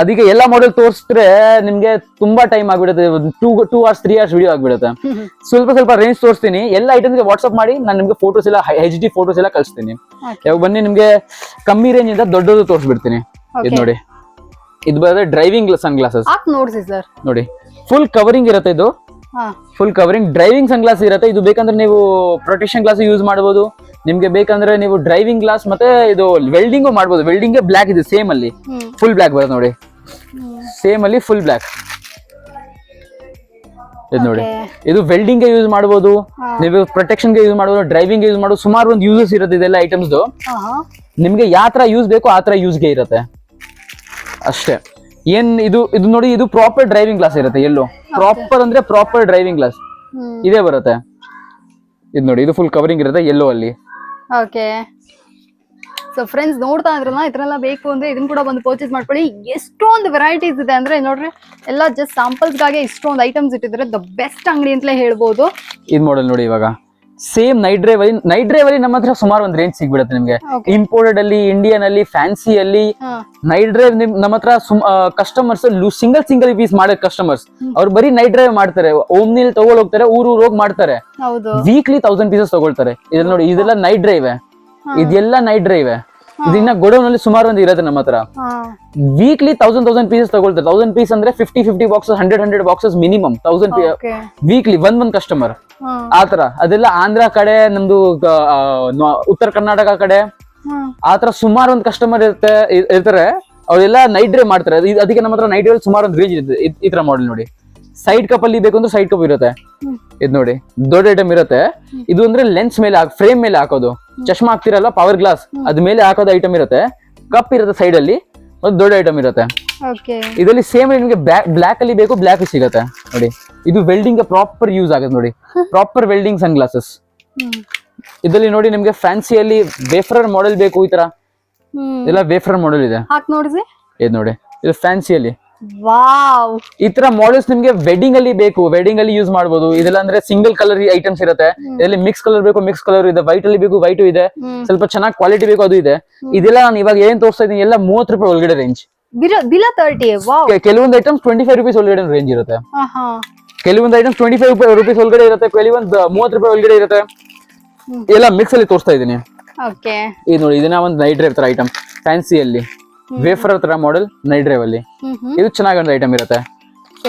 ಅದಕ್ಕೆ ಎಲ್ಲಾ ಮಾಡೆಲ್ ತೋರಿಸಿದ್ರೆ ನಿಮ್ಗೆ ತುಂಬಾ ಟೈಮ್ ಆಗ್ಬಿಡುತ್ತೆ. Two two hours three hours video ಆಗ್ಬಿಡುತ್ತೆ. ಸ್ವಲ್ಪ ಸ್ವಲ್ಪ ರೇಂಜ್ ತೋರಿಸ್ತೀನಿ. ಎಲ್ಲ ಐಟಮ್ಗೆ ವಾಟ್ಸ್ಆಪ್ ಮಾಡಿ ನಾನು ನಿಮ್ಗೆ ಫೋಟೋಸ್ ಎಲ್ಲ ಹೆಚ್ ಡಿ ಫೋಟೋಸ್ ಎಲ್ಲ ಕಳಿಸ್ತೀನಿ. ಯಾವಾಗ ಬನ್ನಿ ನಿಮ್ಗೆ ಕಮ್ಮಿ ರೇಂಜ್ ಇಂದ ದೊಡ್ಡದು ತೋರಿಸ್ಬಿಡ್ತೀನಿ. ಇದು. ನೋಡಿ. ಇದು ಬರೋದ್ರೆ ಡ್ರೈವಿಂಗ್ ಸನ್ ಗ್ಲಾಸಸ್ ನೋಡಿ ನೋಡ್ಸಿ ಸರ್ ನೋಡಿ. ಫುಲ್ ಕವರಿಂಗ್ ಇರುತ್ತೆ ಇದು. ಫುಲ್ ಕವರಿಂಗ್ ಡ್ರೈವಿಂಗ್ ಸನ್ ಗ್ಲಾಸ್ ಇರುತ್ತೆ. ಇದು ಬೇಕಂದ್ರೆ ನೀವು ಪ್ರೊಟೆಕ್ಷನ್ ಗ್ಲಾಸ್ ಯೂಸ್ ಮಾಡಬಹುದು ನಿಮ್ಗೆ ಬೇಕಂದ್ರೆ ನೀವು ಡ್ರೈವಿಂಗ್ ಗ್ಲಾಸ್ ಮತ್ತೆ ಇದು ವೆಲ್ಡಿಂಗು ಮಾಡ್ಬೋದು. ವೆಲ್ಡಿಂಗ್ ಬ್ಲಾಕ್ ಇದೆ ಸೇಮ್ ಅಲ್ಲಿ. ಫುಲ್ ಬ್ಲಾಕ್ ಬರುತ್ತೆ ನೋಡಿ. ಸೇಮ್ ಅಲ್ಲಿ ಫುಲ್ ಬ್ಲಾಕ್ ಇದು ನೋಡಿ. ಇದು ವೆಲ್ಡಿಂಗ್ಗೆ ಯೂಸ್ ಮಾಡಬಹುದು ನೀವು ಪ್ರೊಟೆಕ್ಷನ್ಗೆ ಯೂಸ್ ಮಾಡಬಹುದು ಡ್ರೈವಿಂಗ್ ಯೂಸ್ ಮಾಡೋದು ಸುಮಾರು ಒಂದು ಯೂಸಸ್ ಇರುತ್ತೆ ಇದೆಲ್ಲ ಐಟಮ್ಸ್ ನಿಮ್ಗೆ ಯಾವ ತರ ಯೂಸ್ ಬೇಕು ಆ ತರ ಯೂಸ್ಗೆ ಇರುತ್ತೆ. ಅಷ್ಟೇ. ಏನ್ ಇದು ಇದು ನೋಡಿ ಇದು ಪ್ರಾಪರ್ ಡ್ರೈವಿಂಗ್ ಕ್ಲಾಸ್ ಇರುತ್ತೆ ಎಲ್ಲೋ. ಪ್ರಾಪರ್ ಅಂದ್ರೆ ಪ್ರಾಪರ್ ಡ್ರೈವಿಂಗ್ ಕ್ಲಾಸ್ ಹ್ಮ್. ಇದೇ ಬರುತ್ತೆ. ಇದು ನೋಡಿ ಇದು ಫುಲ್ ಕವರಿಂಗ್ ಇರುತ್ತೆ ಎಲ್ಲೋ ಅಲ್ಲಿ. ಓಕೆ ಸೊ ಫ್ರೆಂಡ್ಸ್ ನೋಡ್ತಾ ಇದ್ರಲ್ಲ, ಇದ್ರೆಲ್ಲ ಬೇಕು ಅಂದ್ರೆ ಇದನ್ನ ಕೂಡ ಬಂದು ಪರ್ಚೇಸ್ ಮಾಡ್ಕೊಳ್ಳಿ. ಎಷ್ಟೊಂದು ವೆರೈಟೀಸ್ ಇದೆ ಅಂದ್ರೆ, ನೋಡ್ರಿ, ಎಲ್ಲ ಜಸ್ಟ್ ಸ್ಯಾಂಪಲ್ಸ್ಗಾಗೆ ಇಷ್ಟೊಂದು ಐಟಮ್ಸ್ ಇಟ್ಟಿದ್ರೆ ದ ಬೆಸ್ಟ್ ಅಂಗಡಿ ಅಂತಲೇ ಹೇಳ್ಬೋದು. ಇದು ಮಾಡಲ್ ನೋಡಿ ಇವಾಗ. ಸೇಮ್ ನೈಟ್ ಡ್ರೈವ್ ಅಲ್ಲಿ ನೈಟ್ ಡ್ರೈವ್ ಅಲ್ಲಿ ನಮ್ಮ ಹತ್ರ ಸುಮಾರು ಒಂದು ರೇಂಜ್ ಸಿಗ್ಬಿಡುತ್ತೆ ನಿಮ್ಗೆ. ಇಂಪೋರ್ಟೆಡ್ ಅಲ್ಲಿ ಇಂಡಿಯನ್ ಅಲ್ಲಿ ಫ್ಯಾನ್ಸಿ ಅಲ್ಲಿ ನೈಟ್ ಡ್ರೈವ್ ನಿಮ್ ನಮ್ಮ ಹತ್ರ ಕಸ್ಟಮರ್ಸ್ ಸಿಂಗಲ್ ಸಿಂಗಲ್ ಪೀಸ್ ಮಾಡೋ ಕಸ್ಟಮರ್ಸ್ ಅವ್ರು ಬರೀ ನೈಟ್ ಡ್ರೈವ್ ಮಾಡ್ತಾರೆ. ಓಮ್ನಿಲ್ ತಗೊಳ್ ಹೋಗ್ತಾರೆ ಊರು ಊರ್ ಹೋಗಿ ಮಾಡ್ತಾರೆ. ವೀಕ್ಲಿ ತೌಸಂಡ್ ಪೀಸಸ್ ತಗೊಳ್ತಾರೆ. ಇದನ್ನ ನೋಡಿ ಇದೆಲ್ಲ ನೈಟ್ ಡ್ರೈವ್. ಇದೆಲ್ಲ ನೈಟ್ ಡ್ರೈವ್. ಇದನ್ನ ಗೋಡೌನ್ ಅಲ್ಲಿ ಸುಮಾರು ಒಂದು ಇರುತ್ತೆ ನಮ್ಮ ಹತ್ರ. ವೀಕ್ಲಿ ತೌಸಂಡ್ ತೌಸಂಡ್ ಪೀಸಸ್ ತಗೊಳ್ತಾರೆ. ತೌಸಂಡ್ ಪೀಸ್ ಅಂದ್ರೆ fifty fifty boxes hundred hundred boxes minimum thousand weekly ಒಂದ್ ಒಂದ್ ಕಸ್ಟಮರ್ ಆತರ ಅದೆಲ್ಲ ಆಂಧ್ರ ಕಡೆ ನಮ್ದು ಉತ್ತರ ಕರ್ನಾಟಕ ಕಡೆ. ಆತರ ಸುಮಾರು ಒಂದ್ ಕಸ್ಟಮರ್ ಇರುತ್ತೆ ಇರ್ತಾರೆ. ಅವರೆಲ್ಲ ನೈಟ್ ಡ್ರೈವ್ ಮಾಡ್ತಾರೆ. ಅದಕ್ಕೆ ನಮ್ಮ ಹತ್ರ ನೈಟ್ ಡ್ರೈವ್ ಸುಮಾರು ಒಂದು ರೇಂಜ್ ಇರುತ್ತೆ ಈ ತರ ಮಾಡೆಲ್ ನೋಡಿ. ಸೈಡ್ ಕಪ್ ಅಲ್ಲಿ ಬೇಕು ಅಂದ್ರೆ ಸೈಡ್ ಕಪ್ ಇರುತ್ತೆ. ಇದು ನೋಡಿ ದೊಡ್ಡ ಐಟಮ್ ಇರುತ್ತೆ. ಇದು ಅಂದ್ರೆ ಲೆನ್ಸ್ ಮೇಲೆ ಫ್ರೇಮ್ ಮೇಲೆ ಹಾಕೋದು. ಚಶ್ಮಾ ಹಾಕ್ತಿರಲ್ಲ ಪವರ್ ಗ್ಲಾಸ್ ಅದ್ ಮೇಲೆ ಹಾಕೋದು ಐಟಮ್ ಇರುತ್ತೆ. ಕಪ್ ಇರುತ್ತೆ ಸೈಡ್ ಅಲ್ಲಿ ಒಂದು ದೊಡ್ಡ ಐಟಮ್ ಇರುತ್ತೆ. ಇದರಲ್ಲಿ ಸೇಮ್ ನಿಮಗೆ ಬ್ಲಾಕ್ ಅಲ್ಲಿ ಬೇಕು ಬ್ಲಾಕ್ ಸಿಗುತ್ತೆ. ನೋಡಿ ಇದು ವೆಲ್ಡಿಂಗ್ ಪ್ರಾಪರ್ ಯೂಸ್ ಆಗುತ್ತೆ ನೋಡಿ. ಪ್ರಾಪರ್ ವೆಲ್ಡಿಂಗ್ ಸನ್ ಗ್ಲಾಸಸ್ ಇದರಲ್ಲಿ ನೋಡಿ ನಿಮ್ಗೆ ಫ್ಯಾನ್ಸಿಯಲ್ಲಿ ವೇಫರರ್ ಮಾಡೆಲ್ ಬೇಕು ಈ ತರ. ಎಲ್ಲ ವೇಫರರ್ ಮಾಡೆಲ್ ಇದು. ನೋಡಿ ಇದು ಫ್ಯಾನ್ಸಿಯಲ್ಲಿ ವಾವ್. ಈ ತರ ಮಾಡೆಲ್ಸ್ ನಿಮ್ಗೆ ವೆಡ್ಡಿಂಗ್ ಅಲ್ಲಿ ಬೇಕು ವೆಡ್ಡಿಂಗ್ ಅಲ್ಲಿ ಯೂಸ್ ಮಾಡಬಹುದು ಇದೆಲ್ಲ ಅಂದ್ರೆ ಸಿಂಗಲ್ ಕಲರ್ ಐಟಮ್ಸ್ ಇರುತ್ತೆ. ಇದರಲ್ಲಿ ಮಿಕ್ಸ್ ಕಲರ್ ಬೇಕು ಮಿಕ್ಸ್ ಕಲರ್ ಇದೆ. ವೈಟ್ ಅಲ್ಲಿ ಬೇಕು ವೈಟ್ ಇದೆ. ಸ್ವಲ್ಪ ಚೆನ್ನಾಗಿ ಕ್ವಾಲಿಟಿ ಬೇಕು ಅದು ಇದೆ. ಇದೆಲ್ಲ ನಾನು ಇವಾಗ ಏನ್ ತೋರಿಸ್ತಾ ಇದೀನಿ ಎಲ್ಲ ಮೂವತ್ತು ರೂಪಾಯಿ ಒಳಗಡೆ ರೇಂಜ್ ಬಿಲೋ ತರ್ಟಿ ಕೆಲವೊಂದು ಐಟಮ್ಸ್ ಟ್ವೆಂಟಿ ಫೈವ್ ರುಪೀಸ್ ಒಳಗಡೆ ರೇಂಜ್ ಇರುತ್ತೆ. ಕೆಲವೊಂದು ಐಟಮ್ಸ್ ಟ್ವೆಂಟಿ ಫೈವ್ ರುಪೀಸ್ ಒಳಗಡೆ ಇರುತ್ತೆ ಕೆಲವೊಂದು ಮೂವತ್ತು ರೂಪಾಯಿ ಒಳಗಡೆ ಇರುತ್ತೆ. ಎಲ್ಲ ಮಿಕ್ಸ್ ಅಲ್ಲಿ ತೋರಿಸ್ತಾ ಇದೀನಿ ಓಕೆ ಇದು ನೋಡಿ ಇದನ್ನ ಒಂದು ನೈಟ್ ಡ್ರೈವ್ ತರ ಐಟಮ್ ಫ್ಯಾನ್ಸಿಯಲ್ಲಿ ವೇಫರ್ ತರ ಮಾಡೆಲ್ ನೈಟ್ ಡ್ರೈವ್ ಅಲ್ಲಿ. ಇದು ಚೆನ್ನಾಗಿ ಒಂದು ಐಟಮ್ ಇರುತ್ತೆ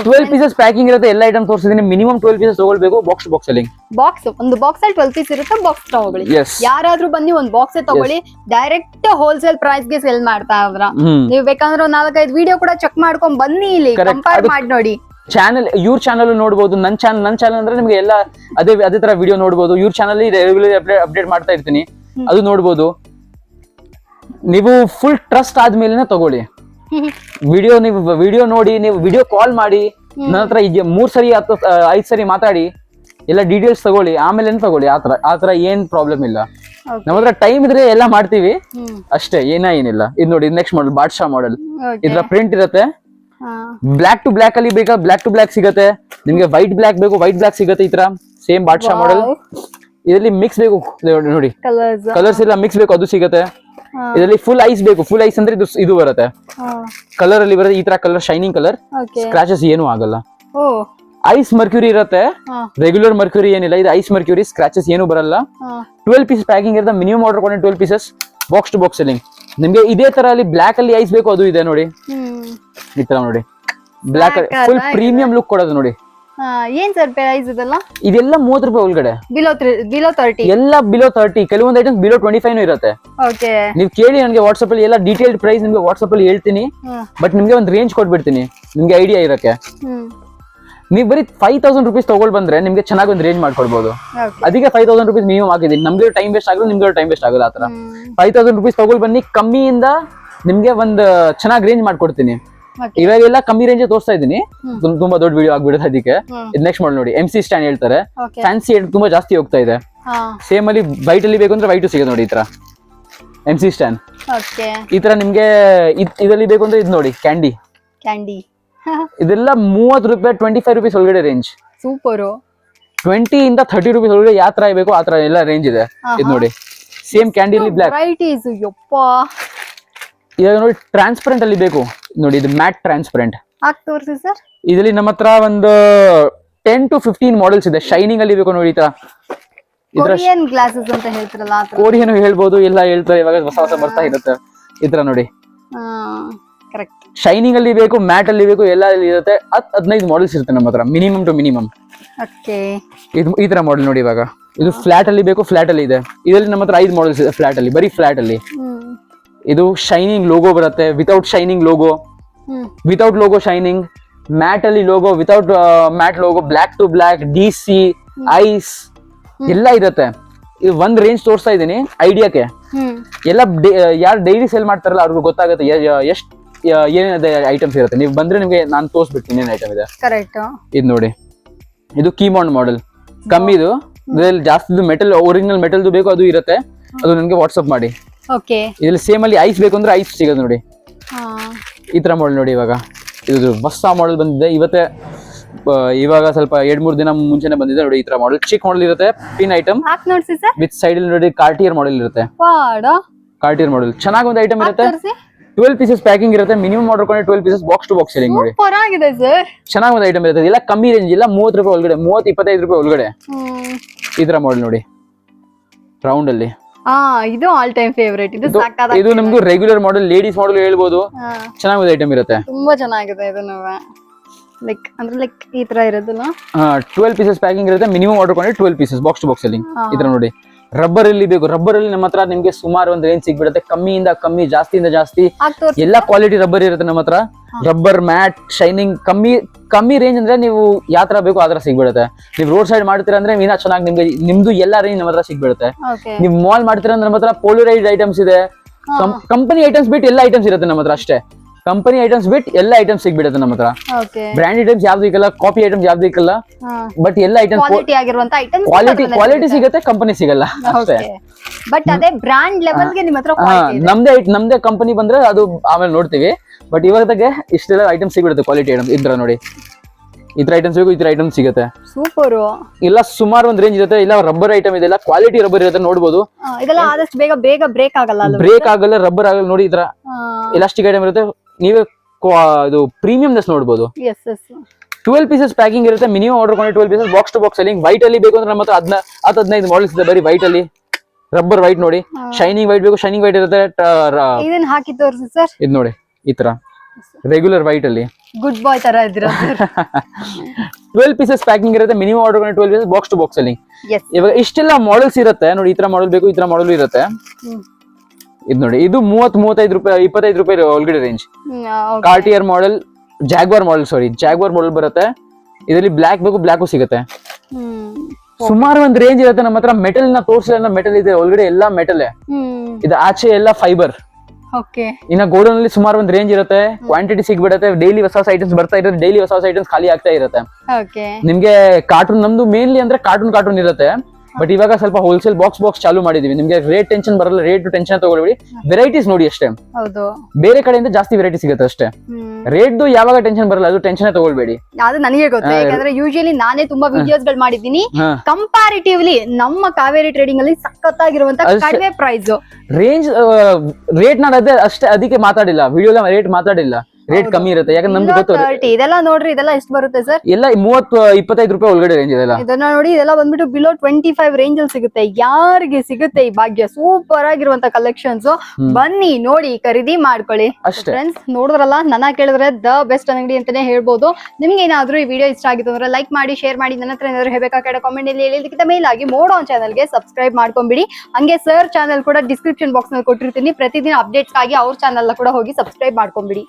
ಟ್ವೆಲ್ ಪೀಸಸ್ ಪ್ಯಾಕಿಂಗ್ ಇರುತ್ತೆ ಎಲ್ಲ ಐಟಮ್ ತೋರಿಸಿದೀನಿ ಮಿನಿಮಮ್ ಟ್ವೆಲ್ ಪೀಸಸ್ ತಗೊಳ್ಬೇಕು ಬಾಕ್ಸ್ ಬಾಕ್ಸ್ ಅಲ್ಲಿ. ಬಾಕ್ಸ್ ಒಂದು ಬಾಕ್ಸ್ ಅಲ್ಲಿ ಟ್ವೆಲ್ ಪೀಸ್ ಇರುತ್ತೆ ಬಾಕ್ಸ್ ತಗೊಳ್ಳಿ. ಯಾರಾದ್ರೂ ಬನ್ನಿ ಒಂದು ಬಾಕ್ಸ್ ತಗೊಳ್ಳಿ. ಡೈರೆಕ್ಟ್ ಹೋಲ್ಸೇಲ್ ಪ್ರೈಸ್ಗೆ ಸೆಲ್ ಮಾಡ್ತಾ ಇದ್ರ. ನೀವು ಬೇಕಂದ್ರೆ ಒಂದ್ ನಾಲ್ಕೈದು ವಿಡಿಯೋ ಕೂಡ ಚೆಕ್ ಮಾಡ್ಕೊಂಡ್ ಬನ್ನಿ ಇಲ್ಲಿ. ಕಂಪೇರ್ ಮಾಡಿ ನೋಡಿ. ಚಾನಲ್ ಇವ್ರ ಚಾನಲ್ ನೋಡಬಹುದು ನನ್ ಚಾನಲ್ ನನ್ ಚಾನಲ್ ಅಂದ್ರೆ ನಿಮ್ಗೆ ಎಲ್ಲ ಅದೇ ಅದೇ ತರ ವಿಡಿಯೋ ನೋಡಬಹುದು ಇವ್ರ ಚಾನಲ್ ರೆಗ್ಯುಲರ್ ಅಪ್ಡೇಟ್ ಮಾಡ್ತಾ ಇರ್ತೀನಿ. ಅದು ನೋಡ್ಬೋದು. ನೀವು ಫುಲ್ ಟ್ರಸ್ಟ್ ಆದ್ಮೇಲೆ ತಗೊಳ್ಳಿ. ವಿಡಿಯೋ ನೀವು ವಿಡಿಯೋ ನೋಡಿ ನೀವು ವಿಡಿಯೋ ಕಾಲ್ ಮಾಡಿ ನನ್ನ ಹತ್ರ ಮೂರ್ ಸರಿ ಹತ್ತು ಐದ್ ಸರಿ ಮಾತಾಡಿ ಎಲ್ಲ ಡೀಟೇಲ್ಸ್ ತಗೊಳ್ಳಿ ಆಮೇಲೆ ತಗೊಳ್ಳಿ ಆತರ ಆತರ ಏನ್ ಪ್ರಾಬ್ಲಮ್ ಇಲ್ಲ. ನಮ್ಮ ಹತ್ರ ಟೈಮ್ ಇದ್ರೆ ಎಲ್ಲ ಮಾಡ್ತೀವಿ. ಅಷ್ಟೇ ಏನ ಏನಿಲ್ಲ. ಇದು ನೋಡಿ ನೆಕ್ಸ್ಟ್ ಮಾಡಲ್ ಬಾಟ್ಶಾ ಮಾಡಲ್. ಇದ್ರ ಪ್ರಿಂಟ್ ಇರುತ್ತೆ. ಬ್ಲಾಕ್ ಟು ಬ್ಲಾಕ್ ಅಲ್ಲಿ ಬೇಕಾ? ಬ್ಲಾಕ್ ಟು ಬ್ಲಾಕ್ ಸಿಗುತ್ತೆ. ನಿಮ್ಗೆ ವೈಟ್ ಬ್ಲಾಕ್ ಬೇಕು ವೈಟ್ ಬ್ಲಾಕ್ ಸಿಗುತ್ತೆ ಈ ತರ ಸೇಮ್ ಬಾಟ್ಶಾ ಮಾಡಲ್. ಇದರಲ್ಲಿ ಮಿಕ್ಸ್ ಬೇಕು ನೋಡಿ. ಕಲರ್ಸ್ ಎಲ್ಲ ಮಿಕ್ಸ್ ಬೇಕು ಅದು ಸಿಗುತ್ತೆ. ಇದರಲ್ಲಿ ಫುಲ್ ಐಸ್ ಬೇಕು. ಫುಲ್ ಐಸ್ ಅಂದ್ರೆ ಇದು ಇದು ಬರುತ್ತೆ. ಕಲರ್ ಅಲ್ಲಿ ಬರುತ್ತೆ ಈ ತರ ಕಲರ್ ಶೈನಿಂಗ್ ಕಲರ್. ಸ್ಕ್ರಾಚಸ್ ಏನು ಆಗಲ್ಲ. ಐಸ್ ಮರ್ಕ್ಯೂರಿ ಇರುತ್ತೆ. ರೆಗ್ಯುಲರ್ ಮರ್ಕ್ಯೂರಿ ಏನಿಲ್ಲ. ಇದು ಐಸ್ ಮರ್ಕ್ಯೂರಿ ಸ್ಕ್ರಾಚಸ್ ಏನು ಬರಲ್ಲ. ಟ್ವೆಲ್ ಪೀಸ್ ಪ್ಯಾಕಿಂಗ್ ಇರುತ್ತೆ ಮಿನಿಮಮ್ ಆರ್ಡರ್ ಕೊಡಿ twelve pieces box to box selling ನಿಮ್ಗೆ ಇದೇ ತರ ಅಲ್ಲಿ ಬ್ಲಾಕ್ ಅಲ್ಲಿ ಐಸ್ ಬೇಕು ಅದು ಇದೆ ನೋಡಿ. ಈ ತರ ನೋಡಿ. ಬ್ಲಾಕ್ ಫುಲ್ ಪ್ರೀಮಿಯಂ ಲುಕ್ ಕೊಡೋದು ನೋಡಿ. ಏನ್ ಸರ್ ಪ್ರೈಸ್ ಇದೆಲ್ಲ? ಇದೆಲ್ಲ ಮೂವತ್ತು ರೂಪಾಯಿ ಒಳಗಡೆ. ಬಿಲೋ ಬಿಲೋ ತರ್ಟಿ ಎಲ್ಲ ಬಿಲೋ ತರ್ಟಿ ಕೆಲವೊಂದು ಐಟಮ್ ಬಿಲೋ ಟ್ವೆಂಟಿ ಫೈವ್ ಇರುತ್ತೆ. ಓಕೆ ನೀವು ಕೇಳಿ ನನಗೆ ವಾಟ್ಸ್ಆಪ್ ಅಲ್ಲಿ ಎಲ್ಲ ಡೀಟೇಲ್ಡ್ ಪ್ರೈಸ್ ನಿಮಗೆ ವಾಟ್ಸ್ಆಪ್ ಅಲ್ಲಿ ಹೇಳ್ತೀನಿ. ಬಟ್ ನಿಮಗೆ ಒಂದು ರೇಂಜ್ ಕೊಟ್ಬಿಡ್ತೀನಿ. ನಿಮಗೆ ಐಡಿಯಾ ಇರಕ್ಕೆ. ನೀವು ಬರೀ ಫೈವ್ ತೌಸಂಡ್ ರುಪೀಸ್ ತಗೊಂಡ್ ಬಂದ್ರೆ ನಿಮಗೆ ಚೆನ್ನಾಗಿ ಒಂದು ರೇಂಜ್ ಮಾಡ್ಕೊಡ್ಬೋದು. ಅದಕ್ಕೆ ಫೈವ್ ತೌಸಂಡ್ ರುಪೀಸ್ ಮಿನಿಮಮ್ ಆಗಿದ್ದೀನಿ ನಮಗೆ ಟೈಮ್ ವೇಸ್ಟ್ ಆಗಲ್ಲ ನಿಮ್ಗೆ ಟೈಮ್ ವೇಸ್ಟ್ ಆಗಲ್ಲ ಆತರ ಫೈವ್ ತೌಸಂಡ್ ರುಪೀಸ್ ತಗೊಂಡ್ ಬನ್ನಿ ಕಮ್ಮಿಯಿಂದ ನಿಮಗೆ ಒಂದು ಚೆನ್ನಾಗಿ ರೇಂಜ್ ಮಾಡ್ಕೊಡ್ತೀನಿ. ಇವಾಗೆಲ್ಲ ಕಮ್ಮಿ ರೇಂಜ್ ತೋರಿಸ್ತಾ ಇದೀನಿ ತುಂಬಾ ದೊಡ್ಡ ವಿಡಿಯೋ ಆಗ್ಬಿಡುತ್ತೆ ಅದಕ್ಕೆ. ನೆಕ್ಸ್ಟ್ ಮಾಡಿ ನೋಡಿ ಎಂ ಸಿ ಸ್ಟ್ಯಾಂಡ್ ಹೇಳ್ತಾರೆ. ಫ್ಯಾನ್ಸಿ ತುಂಬಾ ಜಾಸ್ತಿ ಹೋಗ್ತಾ ಇದೆ. ಸೇಮ್ ಅಲ್ಲಿ ಬೈಟ್ ಅಲ್ಲಿ ಬೇಕು ಅಂದ್ರೆ ವೈಟು ಸಿಗುತ್ತೆ ನೋಡಿ ಈ ತರ. ಎಂ ಸಿ ಸ್ಟ್ಯಾಂಡ್ ಈ ತರ ನಿಮ್ಗೆ ಇದರಲ್ಲಿ ಬೇಕು ಅಂದ್ರೆ ಇದು ನೋಡಿ ಕ್ಯಾಂಡಿ ಕ್ಯಾಂಡಿ ಇದೆಲ್ಲ ಮೂವತ್ತು ರೂಪಾಯಿ ಟ್ವೆಂಟಿ ಫೈವ್ ರುಪೀಸ್ ಒಳಗಡೆ ರೇಂಜ್ ಸೂಪರ್ ಟ್ವೆಂಟಿ ಇಂದ ಥರ್ಟಿ ರುಪೀಸ್ ಒಳಗಡೆ ಯಾವ ತರ ಬೇಕು ಆ ತರ ಎಲ್ಲ ರೇಂಜ್ ಇದೆ. ಇದು ನೋಡಿ. ಸೇಮ್ ಕ್ಯಾಂಡಿಲಿ ಯಪ್ಪ. ಇವಾಗ ನೋಡಿ ಟ್ರಾನ್ಸ್ಪರೆಂಟ್ ಅಲ್ಲಿ ಬೇಕು. ನೋಡಿ ಇದು ಮ್ಯಾಟ್ ಟ್ರಾನ್ಸ್ಪರೆಂಟ್ ತೋರಿಸಿ ಸರ್. ಇದರಲ್ಲಿ ನಮ್ಮ ಹತ್ರ ಒಂದು ಟೆನ್ ಟು ಫಿಫ್ಟೀನ್ ಮಾಡೆಲ್ಸ್ ಇದೆ. ಶೈನಿಂಗ್ ಅಲ್ಲಿ ಬೇಕು ನೋಡಿ ಈ ತರ. ಕೊರಿಯನ್ ಗ್ಲಾಸಸ್ ಅಂತ ಹೇಳ್ತಿರಲ್ಲ ಆ ಥರ ಕೋರಿಯನ್ನು ಹೇಳ್ಬೋದು ಎಲ್ಲ ಹೇಳ್ತಾರೆ ಇವಾಗ ಹೊಸ ಹೊಸ ಬರ್ತಾ ಇರುತ್ತೆ. ಇದ್ರ ತರ ನೋಡಿ. ಕರೆಕ್ಟ್ ಶೈನಿಂಗ್ ಅಲ್ಲಿ ಬೇಕು ಮ್ಯಾಟ್ ಅಲ್ಲಿ ಬೇಕು ಎಲ್ಲ ಇರುತ್ತೆ. ಹತ್ ಹದಿನೈದು ಮಾಡೆಲ್ಸ್ ಇರುತ್ತೆ ನಮ್ಮ ಹತ್ರ ಮಿನಿಮಮ್ ಟು ಮಿನಿಮಮ್ ಓಕೆ ಇದು ಈ ತರ ಮಾಡೆಲ್ ನೋಡಿ ಇವಾಗ. ಇದು ಫ್ಲಾಟ್ ಅಲ್ಲಿ ಬೇಕು ಫ್ಲಾಟ್ ಅಲ್ಲಿ ಇದೆ. ಇದರಲ್ಲಿ ನಮ್ಮ ಹತ್ರ ಐದು ಮಾಡೆಲ್ಸ್ ಇದೆ ಫ್ಲಾಟ್ ಅಲ್ಲಿ ಬರೀ ಫ್ಲಾಟ್ ಅಲ್ಲಿ. ಇದು ಶೈನಿಂಗ್ ಲೋಗೋ ಬರುತ್ತೆ. Without shining logo without logo shining matte ಅಲ್ಲಿ logo without matte logo black to black D C ice ಎಲ್ಲ ಇರುತ್ತೆ. ಇದು ಒಂದ್ ರೇಂಜ್ ತೋರಿಸ್ತಾ ಇದ್ದೀನಿ ಐಡಿಯಾಕ್ಕೆ ಎಲ್ಲ ಯಾರು ಡೈಲಿ ಸೇಲ್ ಮಾಡ್ತಾರಲ್ಲ ಅವ್ರಿಗೂ ಗೊತ್ತಾಗುತ್ತೆ ಎಷ್ಟು ಏನಿದೆ ಐಟಮ್ಸ್ ಇರುತ್ತೆ. ನೀವು ಬಂದ್ರೆ ನಿಮಗೆ ನಾನು ತೋರಿಸ್ಬಿಡ್ತೀನಿ ಏನ್ ಐಟಮ್ ಇದೆ. ಕರೆಕ್ಟ್ ಇದು ನೋಡಿ. ಇದು ಕೀಮೌಂಡ್ ಮಾಡೆಲ್ ಕಮ್ಮಿದು. ಇದ್ರಲ್ಲಿ ಜಾಸ್ತಿ ಮೆಟಲ್ ಒರಿಜಿನಲ್ ಮೆಟಲ್ದು ಬೇಕು ಅದು ಇರುತ್ತೆ. ಅದು ನನಗೆ ವಾಟ್ಸಪ್ ಮಾಡಿ. ಓಕೆ ಇದ್ರಲ್ಲಿ ಸೇಮ್ ಅಲ್ಲಿ ಐಸ್ ಬೇಕು ಅಂದ್ರೆ ಐಸ್ ಸಿಗೋದು ನೋಡಿ. ಈ ತರ ಮಾಡಲ್ ನೋಡಿ ಇವಾಗ. ಇದು ಹೊಸ ಮಾಡಲ್ ಬಂದಿದೆ. ಇವತ್ತೇ ಇವಾಗ ಸ್ವಲ್ಪ ಎರಡ್ ಮೂರ್ ದಿನ ಮುಂಚೆನೆ ಬಂದಿದೆ ನೋಡಿ ಈ ತರ ಮಾಡಲ್ ಚಿಕ್ ಮಾಡಲ್ ಇರುತ್ತೆ ಪಿನ್ ಐಟಮ್ ವಿತ್ ಸೈಡ್ ನೋಡಿ ಕಾರ್ಟಿಯರ್ ಮಾಡಲ್ ಇರುತ್ತೆ. ಕಾರ್ಟಿಯರ್ ಮಾಡಲ್ ಚೆನ್ನಾಗಿ ಒಂದು ಐಟಮ್ ಇರುತ್ತೆ. ಟ್ವೆಲ್ ಪೀಸಸ್ ಪ್ಯಾಕಿಂಗ್ ಇರುತ್ತೆ. ಮಿನಿಮಮ್ ಆರ್ಡರ್ ಕೊಂಡ್ರೆ twelve pieces box to box selling ನೋಡಿ. ಚೆನ್ನಾಗಿ ಒಂದು ಐಟಮ್ ಇರುತ್ತೆ. ಇಲ್ಲ ಕಮ್ಮಿ ರೇಂಜ್ ಇಲ್ಲ ಮೂವತ್ತು ರೂಪಾಯಿ ಒಳಗಡೆ ಮೂವತ್ತು ಇಪ್ಪತ್ತೈದು ರೂಪಾಯಿ ಒಳಗಡೆ. ಈ ತರ ಮಾಡಲ್ ನೋಡಿ. ರೌಂಡ್ ಅಲ್ಲಿ. ಹಾ ಇದು ಆಲ್ ಟೈಮ್ ಫೇವರೇಟ್ ಇದು ಇದು- ಸಾಕಾದ ಇದು ನಮ್ದು ರೆಗ್ಯುಲರ್ ಮಾಡೆಲ್ ಲೇಡೀಸ್ ಮಾಡೆಲ್ ಹೇಳ್ಬೋದು. ಚೆನ್ನಾಗಿದೆ ಐಟಮ್ ಇರುತ್ತೆ. ತುಂಬಾ ಚೆನ್ನಾಗಿದೆ ಇದು ಲೈಕ್ ಅಂದ್ರೆ ಲೈಕ್ ಈ ತರ ಇರೋದಲ್ಲ ಟ್ವೆಲ್ ಪೀಸಸ್ ಪ್ಯಾಕಿಂಗ್ ಇರುತ್ತೆ. ಮಿನಿಮಮ್ ಆರ್ಡರ್ ಕೊಂಡ್ರೆ twelve pieces box to box ಅಲ್ಲಿ. ಇದ್ರ ಈ ತರ ನೋಡಿ. ರಬ್ಬರ್ ಅಲ್ಲಿ ಬೇಕು. ರಬ್ಬರ್ ಅಲ್ಲಿ ನಮ್ಮ ಹತ್ರ ನಿಮ್ಗೆ ಸುಮಾರು ಒಂದು ರೇಂಜ್ ಸಿಗ್ಬಿಡುತ್ತೆ. ಕಮ್ಮಿಯಿಂದ ಕಮ್ಮಿ ಜಾಸ್ತಿಯಿಂದ ಜಾಸ್ತಿ. ಎಲ್ಲಾ ಕ್ವಾಲಿಟಿ ರಬ್ಬರ್ ಇರುತ್ತೆ ನಮ್ಮ ಹತ್ರ. ರಬ್ಬರ್ ಮ್ಯಾಟ್ ಶೈನಿಂಗ್ ಕಮ್ಮಿ ಕಮ್ಮಿ ರೇಂಜ್ ಅಂದ್ರೆ ನೀವು ಯಾತ್ರ ತರ ಬೇಕು ಆತರ ತರ ಸಿಗ್ಬಿಡುತ್ತೆ. ನೀವು ರೋಡ್ ಸೈಡ್ ಮಾಡ್ತೀರಾ ಅಂದ್ರೆ ಮೀನಾ ಚೆನ್ನಾಗಿ ನಿಮ್ಗೆ ನಿಮ್ದು ಎಲ್ಲಾ ರೇಂಜ್ ನಮ್ಮ ಹತ್ರ ಸಿಗ್ಬಿಡುತ್ತೆ. ನಿಮ್ ನೀವು ಮಾಲ್ ಮಾಡ್ತೀರ ಅಂದ್ರೆ ನಮ್ಮ ಹತ್ರ ಪೋಲರೈಡ್ ಐಟಮ್ಸ್ ಇದೆ. ಕಂಪನಿ ಐಟಮ್ಸ್ ಬಿಟ್ಟು ಎಲ್ಲಾ ಐಟಮ್ಸ್ ಇರುತ್ತೆ ನಮ್ಮ ಹತ್ರ ಅಷ್ಟೇ. ಕಂಪನಿ ಐಟಮ್ಸ್ ಬಿಟ್ ಎಲ್ಲ ಐಟಮ್ಸ್ ಸಿಗ್ಬಿಡುತ್ತೆ ನಮ್ಮ ಹತ್ರ. ಓಕೆ ಬ್ರ್ಯಾಂಡ್ ಐಟಮ್ಸ್ ಯಾವ್ದು ಇಕ್ಕಲ್ಲ ಕಾಪಿ ಐಟಮ್ಸ್ ಯಾವ್ದು ಇಕ್ಕಲ್ಲ ಬಟ್ ಎಲ್ಲ ಐಟಮ್ಸ್ ಕ್ವಾಲಿಟಿ ಕ್ವಾಲಿಟಿ ಸಿಗುತ್ತೆ. ಕಂಪನಿ ಸಿಗಲ್ಲ. ಅಷ್ಟೇ. ಬಟ್ ಅದೇ ಬ್ರಾಂಡ್ ಲೆವೆಲ್ಗೆ ನಿಮ್ಮ ಹತ್ರ ನಮ್ದೇ ನಮ್ದೇ ಕಂಪನಿ ಬಂದ್ರೆ ಅದು ಆಮೇಲೆ ನೋಡ್ತೀವಿ. ಬಟ್ ಇವಾಗದಾಗೆ ಇಷ್ಟೆಲ್ಲ ಐಟಮ್ ಸಿಗ್ಬಿಡುತ್ತೆ ಕ್ವಾಲಿಟಿ ಐಟಮ್ ಇದ್ರ ನೋಡಿ. ಇತರ ತರ ಐಟಮ್ಸ್ ಬೇಕು ಈ ತರ ಐಟಮ್ ಸಿಗುತ್ತೆ. ಸೂಪರ್ ಇಲ್ಲ ಸುಮಾರು ಒಂದ್ ರೇಂಜ್ ಇರುತ್ತೆ ಇಲ್ಲ ರಬ್ಬರ್ ಐಟಮ್ ಇದೆಲ್ಲ ಕ್ವಾಲಿಟಿ ರಬ್ಬರ್ ಇರುತ್ತೆ ನೋಡಬಹುದು ಇದೆಲ್ಲ ಆದಷ್ಟು ಬೇಗ ಬೇಗ ಬ್ರೇಕ್ ಆಗಲ್ಲ ಬ್ರೇಕ್ ಆಗಲ್ಲ ರಬ್ಬರ್ ಆಗಲ್ಲ ನೋಡಿ ಇತರ ಎಲಾಸ್ಟಿಕ್ ಐಟಮ್ ಇರುತ್ತೆ ನೀವೇ ಇದು ಪ್ರೀಮಿಯಂನೆಸ್ ನೋಡ್ಬೋದು. Yes yes twelve pieces packing ಇರುತ್ತೆ ಮಿನಿಮಮ್ ಆರ್ಡರ್ ಕೊಂಡು twelve pieces box to box ಅಲ್ಲಿ. ವೈಟ್ ಅಲ್ಲಿ ಬೇಕು ಅಂದ್ರೆ ನಮ್ಮ ಹತ್ರ ಅದ್ ಹತ್ತು ಹದಿನೈದು ಮಾಡೆಲ್ಸ್ ಇದೆ ಬರೀ ವೈಟ್ ಅಲ್ಲಿ. ರಬ್ಬರ್ ವೈಟ್ ನೋಡಿ. ಶೈನಿಂಗ್ ವೈಟ್ ಬೇಕು ಶೈನಿಂಗ್ ವೈಟ್ ಇರುತ್ತೆ ಇದನ್ನ ಹಾಕಿ ತೋರಿಸಿ ಸರ್ ಇದು ನೋಡಿ ಈ ತರ. ರೆಗ್ಯುಲರ್ ವೈಟ್ ಅಲ್ಲಿ. ಗುಡ್ ಬಾಯ್ ತರ ಇದ್ದೀರಾ ಸರ್ ಟ್ವೆಲ್ ಪೀಸಸ್ ಪ್ಯಾಕಿಂಗ್ ಇರುತ್ತೆ ಮಿನಿಮಮ್ ಆರ್ಡರ್ ಕೊಂಡು twelve pieces box to box ಅಲ್ಲಿ. ಇವಾಗ ಇಷ್ಟೆಲ್ಲ ಮಾಡೆಲ್ಸ್ ಇರುತ್ತೆ ನೋಡಿ ಈ ತರ ಮಾಡೆಲ್ ಬೇಕು ಈ ತರ ಮಾಡೆಲ್ ಇರುತ್ತೆ. ಇದು ನೋಡಿ ಇದು ಮೂವತ್ ಮೂವತ್ತೈದು ರೂಪಾಯಿ ಇಪ್ಪತ್ತೈದು ರೂಪಾಯಿ ಒಳಗಡೆ range Cartier model Jaguar model sorry Jaguar model ಬರುತ್ತೆ. ಇದರಲ್ಲಿ ಬ್ಲ್ಯಾಕ್ ಬೇಕು ಬ್ಲ್ಯಾಕು ಸಿಗುತ್ತೆ. ಸುಮಾರು ಒಂದ್ ರೇಂಜ್ ಇರುತ್ತೆ ನಮ್ಮ ಹತ್ರ ಮೆಟಲ್ನ ತೋರಿಸಿಲ್ಲ ಮೆಟಲ್ ಇದೆ ಒಳಗಡೆ ಎಲ್ಲಾ ಮೆಟಲ್ ಇದು ಆಚೆ ಎಲ್ಲ ಫೈಬರ್ ಇನ್ನ ಗೋಡನ್ ಅಲ್ಲಿ ಸುಮಾರು ಒಂದು ರೇಂಜ್ ಇರುತ್ತೆ. ಕ್ವಾಂಟಿಟಿ ಸಿಗ್ಬಿಡುತ್ತೆ ಡೈಲಿ ಹೊಸ ಹೊಸ ಐಟಮ್ಸ್ ಬರ್ತಾ ಇರುತ್ತೆ ಡೈಲಿ ಹೊಸ ಹೊಸ ಐಟಮ್ಸ್ ಖಾಲಿ ಆಗ್ತಾ ಇರುತ್ತೆ. ನಿಮ್ಗೆ ಕಾರ್ಟೂನ್ ನಮ್ದು ಮೇನ್ಲಿ ಅಂದ್ರೆ ಕಾರ್ಟೂನ್ ಕಾರ್ಟೂನ್ ಇರುತ್ತೆ. ಬಟ್ ಇವಾಗ ಸ್ವಲ್ಪ ಹೋಲ್ಸೇಲ್ ಬಾಕ್ಸ್ ಬಾಕ್ಸ್ ಚಾಲು ಮಾಡಿದೀವಿ. ನಿಮ್ಗೆ ರೇಟ್ ಟೆನ್ಷನ್ ಬರಲ್ಲ ರೇಟ್ ಟೆನ್ಷನ್ ತಗೊಳ್ಬೇಡಿ. ವೆರೈಟೀಸ್ ನೋಡಿ ಅಷ್ಟೇ. ಹೌದು. ಬೇರೆ ಕಡೆಯಿಂದ ಜಾಸ್ತಿ ವೆರೈಟಿ ಸಿಗುತ್ತೆ ಅಷ್ಟೇ. ರೇಟ್ ಯಾವಾಗ ಟೆನ್ಷನ್ ಬರಲ್ಲ ಅದು ಟೆನ್ಷನ್ ತಗೊಳ್ಬೇಡಿ. ಅದು ನನಗೆ ಗೊತ್ತು. ಯಾಕಂದ್ರೆ ಯೂಶಲಿ ನಾನೇ ತುಂಬಾ ವಿಡಿಯೋಸ್ಗಳು ಮಾಡಿದ್ದೀನಿ. ಕಂಪಾರಿಟಿವ್ಲಿ ನಮ್ಮ ಕಾವೇರಿ ಟ್ರೇಡಿಂಗ್ ಅಲ್ಲಿ ಸಖತ್ತಾಗಿರುವಂತ. ಕಡಿಮೆ ಪ್ರೈಸ್ ರೇಂಜ್ ರೇಟ್ ನಾನು ಅದೇ ಅಷ್ಟೇ ಅದಕ್ಕೆ ಮಾತಾಡಿಲ್ಲ. ವಿಡಿಯೋ ರೇಟ್ ಮಾತಾಡಿಲ್ಲ. ರೇಟ್ ಕಮ್ಮಿ ಇರುತ್ತೆ. ಯಾಕಂದ್ರೆ ನಮ್ಗೆ ಗೊತ್ತು ತರ್ಟಿ ಇದೆಲ್ಲ ನೋಡ್ರಿ ಇದೆಲ್ಲ ಎಷ್ಟು ಬರುತ್ತೆ ಸರ್? ಎಲ್ಲ ಮೂವತ್ತು ಇಪ್ಪತ್ತೈದು ರೂಪಾಯಿ ಒಳಗಡೆ ರೇಂಜ್ ಇದೆಲ್ಲ ಇದನ್ನ ನೋಡಿ ಇದೆಲ್ಲ ಬಂದ್ಬಿಟ್ಟು ಬಿಲೋ ಟ್ವೆಂಟಿ ಫೈವ್ ರೇಂಜ್ ಅಲ್ಲಿ ಸಿಗುತ್ತೆ. ಯಾರಿಗೆ ಸಿಗುತ್ತೆ ಈ ಭಾಗ್ಯ? ಸೂಪರ್ ಆಗಿರುವಂತ ಕಲೆಕ್ಷನ್ಸ್ ಬನ್ನಿ ನೋಡಿ ಖರೀದಿ ಮಾಡ್ಕೊಳ್ಳಿ. ಅಷ್ಟೇ. ಫ್ರೆಂಡ್ಸ್ ನೋಡಿದ್ರಲ್ಲ ನನ್ನ ಕೇಳಿದ್ರೆ ದ ಬೆಸ್ಟ್ ಅಂಗಡಿ ಅಂತಾನೆ ಹೇಳ್ಬೋದು. ನಿಮ್ಗೆ ಏನಾದ್ರೂ ಈ ವಿಡಿಯೋ ಇಷ್ಟ ಆಗಿತ್ತು ಅಂದ್ರೆ ಲೈಕ್ ಮಾಡಿ ಶೇರ್ ಮಾಡಿ ನನ್ನ ಹತ್ರ ಏನಾದ್ರು ಹೇಳ್ಬೇಕಾದ್ರೆ ಕಾಮೆಂಟ್ ಅಲ್ಲಿ ಹೇಳಿದಕ್ಕಿಂತ ಮೇಲ್ ಆಗಿ ಮೋಡೋ ಚಾನಲ್ಗೆ ಸಬ್ಸ್ಕ್ರೈಬ್ ಮಾಡ್ಕೊಂಡ್ಬಿಡಿ ಹಂಗೆ ಸರ್ ಚಾನಲ್ ಕೂಡ ಡಿಸ್ಕ್ರಿಪ್ಷನ್ ಬಾಕ್ಸ್ನಲ್ಲಿ ಕೊಟ್ಟಿರ್ತೀನಿ. ಪ್ರತಿದಿನ ಅಪ್ಡೇಟ್ಸ್ ಆಗಿ ಅವ್ರ ಚಾನಲ್ ಕೂಡ ಹೋಗಿ ಸಬ್ಸ್ಕ್ರೈಬ್ ಮಾಡ್ಕೊಂಬಿಡಿ.